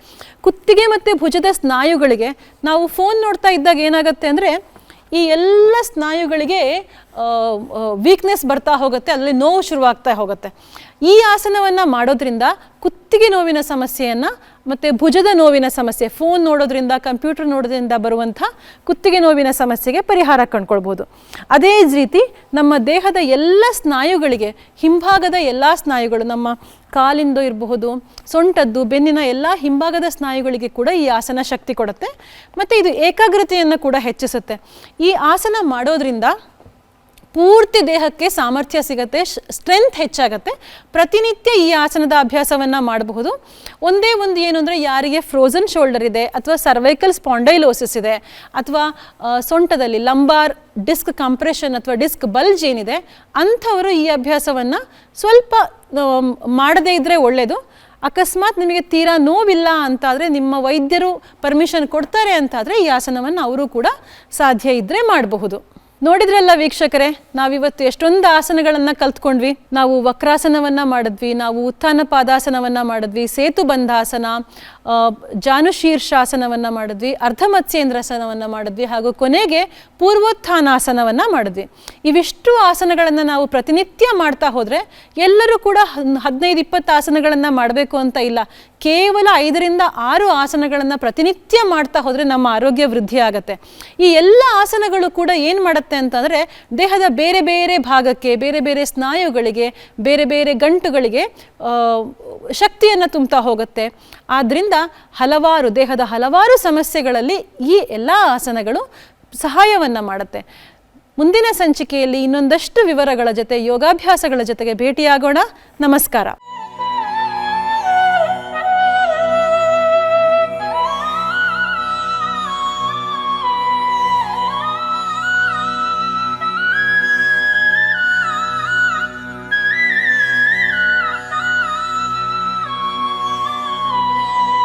ಕುತ್ತಿಗೆ ಮತ್ತು ಭುಜದ ಸ್ನಾಯುಗಳಿಗೆ ನಾವು ಫೋನ್ ನೋಡ್ತಾ ಇದ್ದಾಗ ಏನಾಗುತ್ತೆ ಅಂದರೆ ಈ ಎಲ್ಲ ಸ್ನಾಯುಗಳಿಗೆ ವೀಕ್ನೆಸ್ ಬರ್ತಾ ಹೋಗುತ್ತೆ ಅಲ್ಲಿ ನೋವು ಶುರುವಾಗ್ತಾ ಹೋಗುತ್ತೆ. ಈ ಆಸನವನ್ನು ಮಾಡೋದ್ರಿಂದ ಕುತ್ತಿಗೆ ನೋವಿನ ಸಮಸ್ಯೆಯನ್ನು ಮತ್ತು ಭುಜದ ನೋವಿನ ಸಮಸ್ಯೆ ಫೋನ್ ನೋಡೋದ್ರಿಂದ ಕಂಪ್ಯೂಟರ್ ನೋಡೋದ್ರಿಂದ ಬರುವಂಥ ಕುತ್ತಿಗೆ ನೋವಿನ ಸಮಸ್ಯೆಗೆ ಪರಿಹಾರ ಕಂಡ್ಕೊಳ್ಬೋದು. ಅದೇ ರೀತಿ ನಮ್ಮ ದೇಹದ ಎಲ್ಲ ಸ್ನಾಯುಗಳಿಗೆ, ಹಿಂಭಾಗದ ಎಲ್ಲ ಸ್ನಾಯುಗಳು, ನಮ್ಮ ಕಾಲಿಂದು ಇರಬಹುದು, ಸೊಂಟದ್ದು, ಬೆನ್ನಿನ ಎಲ್ಲ ಹಿಂಭಾಗದ ಸ್ನಾಯುಗಳಿಗೆ ಕೂಡ ಈ ಆಸನ ಶಕ್ತಿ ಕೊಡುತ್ತೆ. ಮತ್ತು ಇದು ಏಕಾಗ್ರತೆಯನ್ನು ಕೂಡ ಹೆಚ್ಚಿಸುತ್ತೆ. ಈ ಆಸನ ಮಾಡೋದ್ರಿಂದ ಪೂರ್ತಿ ದೇಹಕ್ಕೆ ಸಾಮರ್ಥ್ಯ ಸಿಗುತ್ತೆ ಸ್ಟ್ರೆಂತ್ ಹೆಚ್ಚಾಗುತ್ತೆ. ಪ್ರತಿನಿತ್ಯ ಈ ಆಸನದ ಅಭ್ಯಾಸವನ್ನು ಮಾಡಬಹುದು. ಒಂದೇ ಒಂದು ಏನು ಅಂದರೆ ಯಾರಿಗೆ ಫ್ರೋಝನ್ ಶೋಲ್ಡರ್ ಇದೆ ಅಥವಾ ಸರ್ವೈಕಲ್ ಸ್ಪಾಂಡೈಲೋಸಿಸ್ ಇದೆ ಅಥವಾ ಸೊಂಟದಲ್ಲಿ ಲಂಬಾರ್ ಡಿಸ್ಕ್ ಕಂಪ್ರೆಷನ್ ಅಥವಾ ಡಿಸ್ಕ್ ಬಲ್ಜ್ ಏನಿದೆ, ಅಂಥವರು ಈ ಅಭ್ಯಾಸವನ್ನು ಸ್ವಲ್ಪ ಮಾಡದೇ ಇದ್ದರೆ ಒಳ್ಳೆಯದು ಅಕಸ್ಮಾತ್ ನಿಮಗೆ ತೀರಾ ನೋವಿಲ್ಲ ಅಂತಾದರೆ, ನಿಮ್ಮ ವೈದ್ಯರು ಪರ್ಮಿಷನ್ ಕೊಡ್ತಾರೆ ಅಂತಾದರೆ ಈ ಆಸನವನ್ನು ಅವರು ಕೂಡ ಸಾಧ್ಯ ಇದ್ದರೆ ಮಾಡಬಹುದು. ನೋಡಿದ್ರಲ್ಲ ವೀಕ್ಷಕರೇ, ನಾವಿವತ್ತು ಎಷ್ಟೊಂದು ಆಸನಗಳನ್ನು ಕಲ್ತ್ಕೊಂಡ್ವಿ. ನಾವು ವಕ್ರಾಸನವನ್ನು ಮಾಡಿದ್ವಿ, ನಾವು ಉತ್ಥಾನ ಪಾದಾಸನವನ್ನು ಮಾಡಿದ್ವಿ, ಸೇತು ಬಂಧಾಸನ ಜಾನುಶೀರ್ಷಾಸನವನ್ನು ಮಾಡಿದ್ವಿ, ಅರ್ಧ ಮತ್ಸ್ಯೇಂದ್ರಾಸನವನ್ನು ಮಾಡಿದ್ವಿ, ಹಾಗೂ ಕೊನೆಗೆ ಪೂರ್ವೋತ್ಥಾನಾಸನವನ್ನು ಮಾಡಿದ್ವಿ. ಇವಿಷ್ಟು ಆಸನಗಳನ್ನು ನಾವು ಪ್ರತಿನಿತ್ಯ ಮಾಡ್ತಾ ಹೋದರೆ ಎಲ್ಲರೂ ಕೂಡ ಹದಿನೈದು, ಇಪ್ಪತ್ತು ಆಸನಗಳನ್ನು ಮಾಡಬೇಕು ಅಂತ ಇಲ್ಲ. ಕೇವಲ ಐದರಿಂದ ಆರು ಆಸನಗಳನ್ನು ಪ್ರತಿನಿತ್ಯ ಮಾಡ್ತಾ ಹೋದರೆ ನಮ್ಮ ಆರೋಗ್ಯ ವೃದ್ಧಿ ಆಗುತ್ತೆ. ಈ ಎಲ್ಲ ಆಸನಗಳು ಕೂಡ ಏನು ಮಾಡುತ್ತೆ ಅಂತಂದರೆ ದೇಹದ ಬೇರೆ ಬೇರೆ ಭಾಗಕ್ಕೆ, ಬೇರೆ ಬೇರೆ ಸ್ನಾಯುಗಳಿಗೆ, ಬೇರೆ ಬೇರೆ ಗಂಟುಗಳಿಗೆ ಶಕ್ತಿಯನ್ನು ತುಂಬ್ತಾ ಹೋಗುತ್ತೆ. ಆದ್ದರಿಂದ ಹಲವಾರು, ದೇಹದ ಹಲವಾರು ಸಮಸ್ಯೆಗಳಲ್ಲಿ ಈ ಎಲ್ಲ ಆಸನಗಳು ಸಹಾಯವನ್ನು ಮಾಡುತ್ತೆ. ಮುಂದಿನ ಸಂಚಿಕೆಯಲ್ಲಿ ಇನ್ನೊಂದಷ್ಟು ವಿವರಗಳ ಜೊತೆ ಯೋಗಾಭ್ಯಾಸಗಳ ಜೊತೆಗೆ ಭೇಟಿಯಾಗೋಣ. ನಮಸ್ಕಾರ.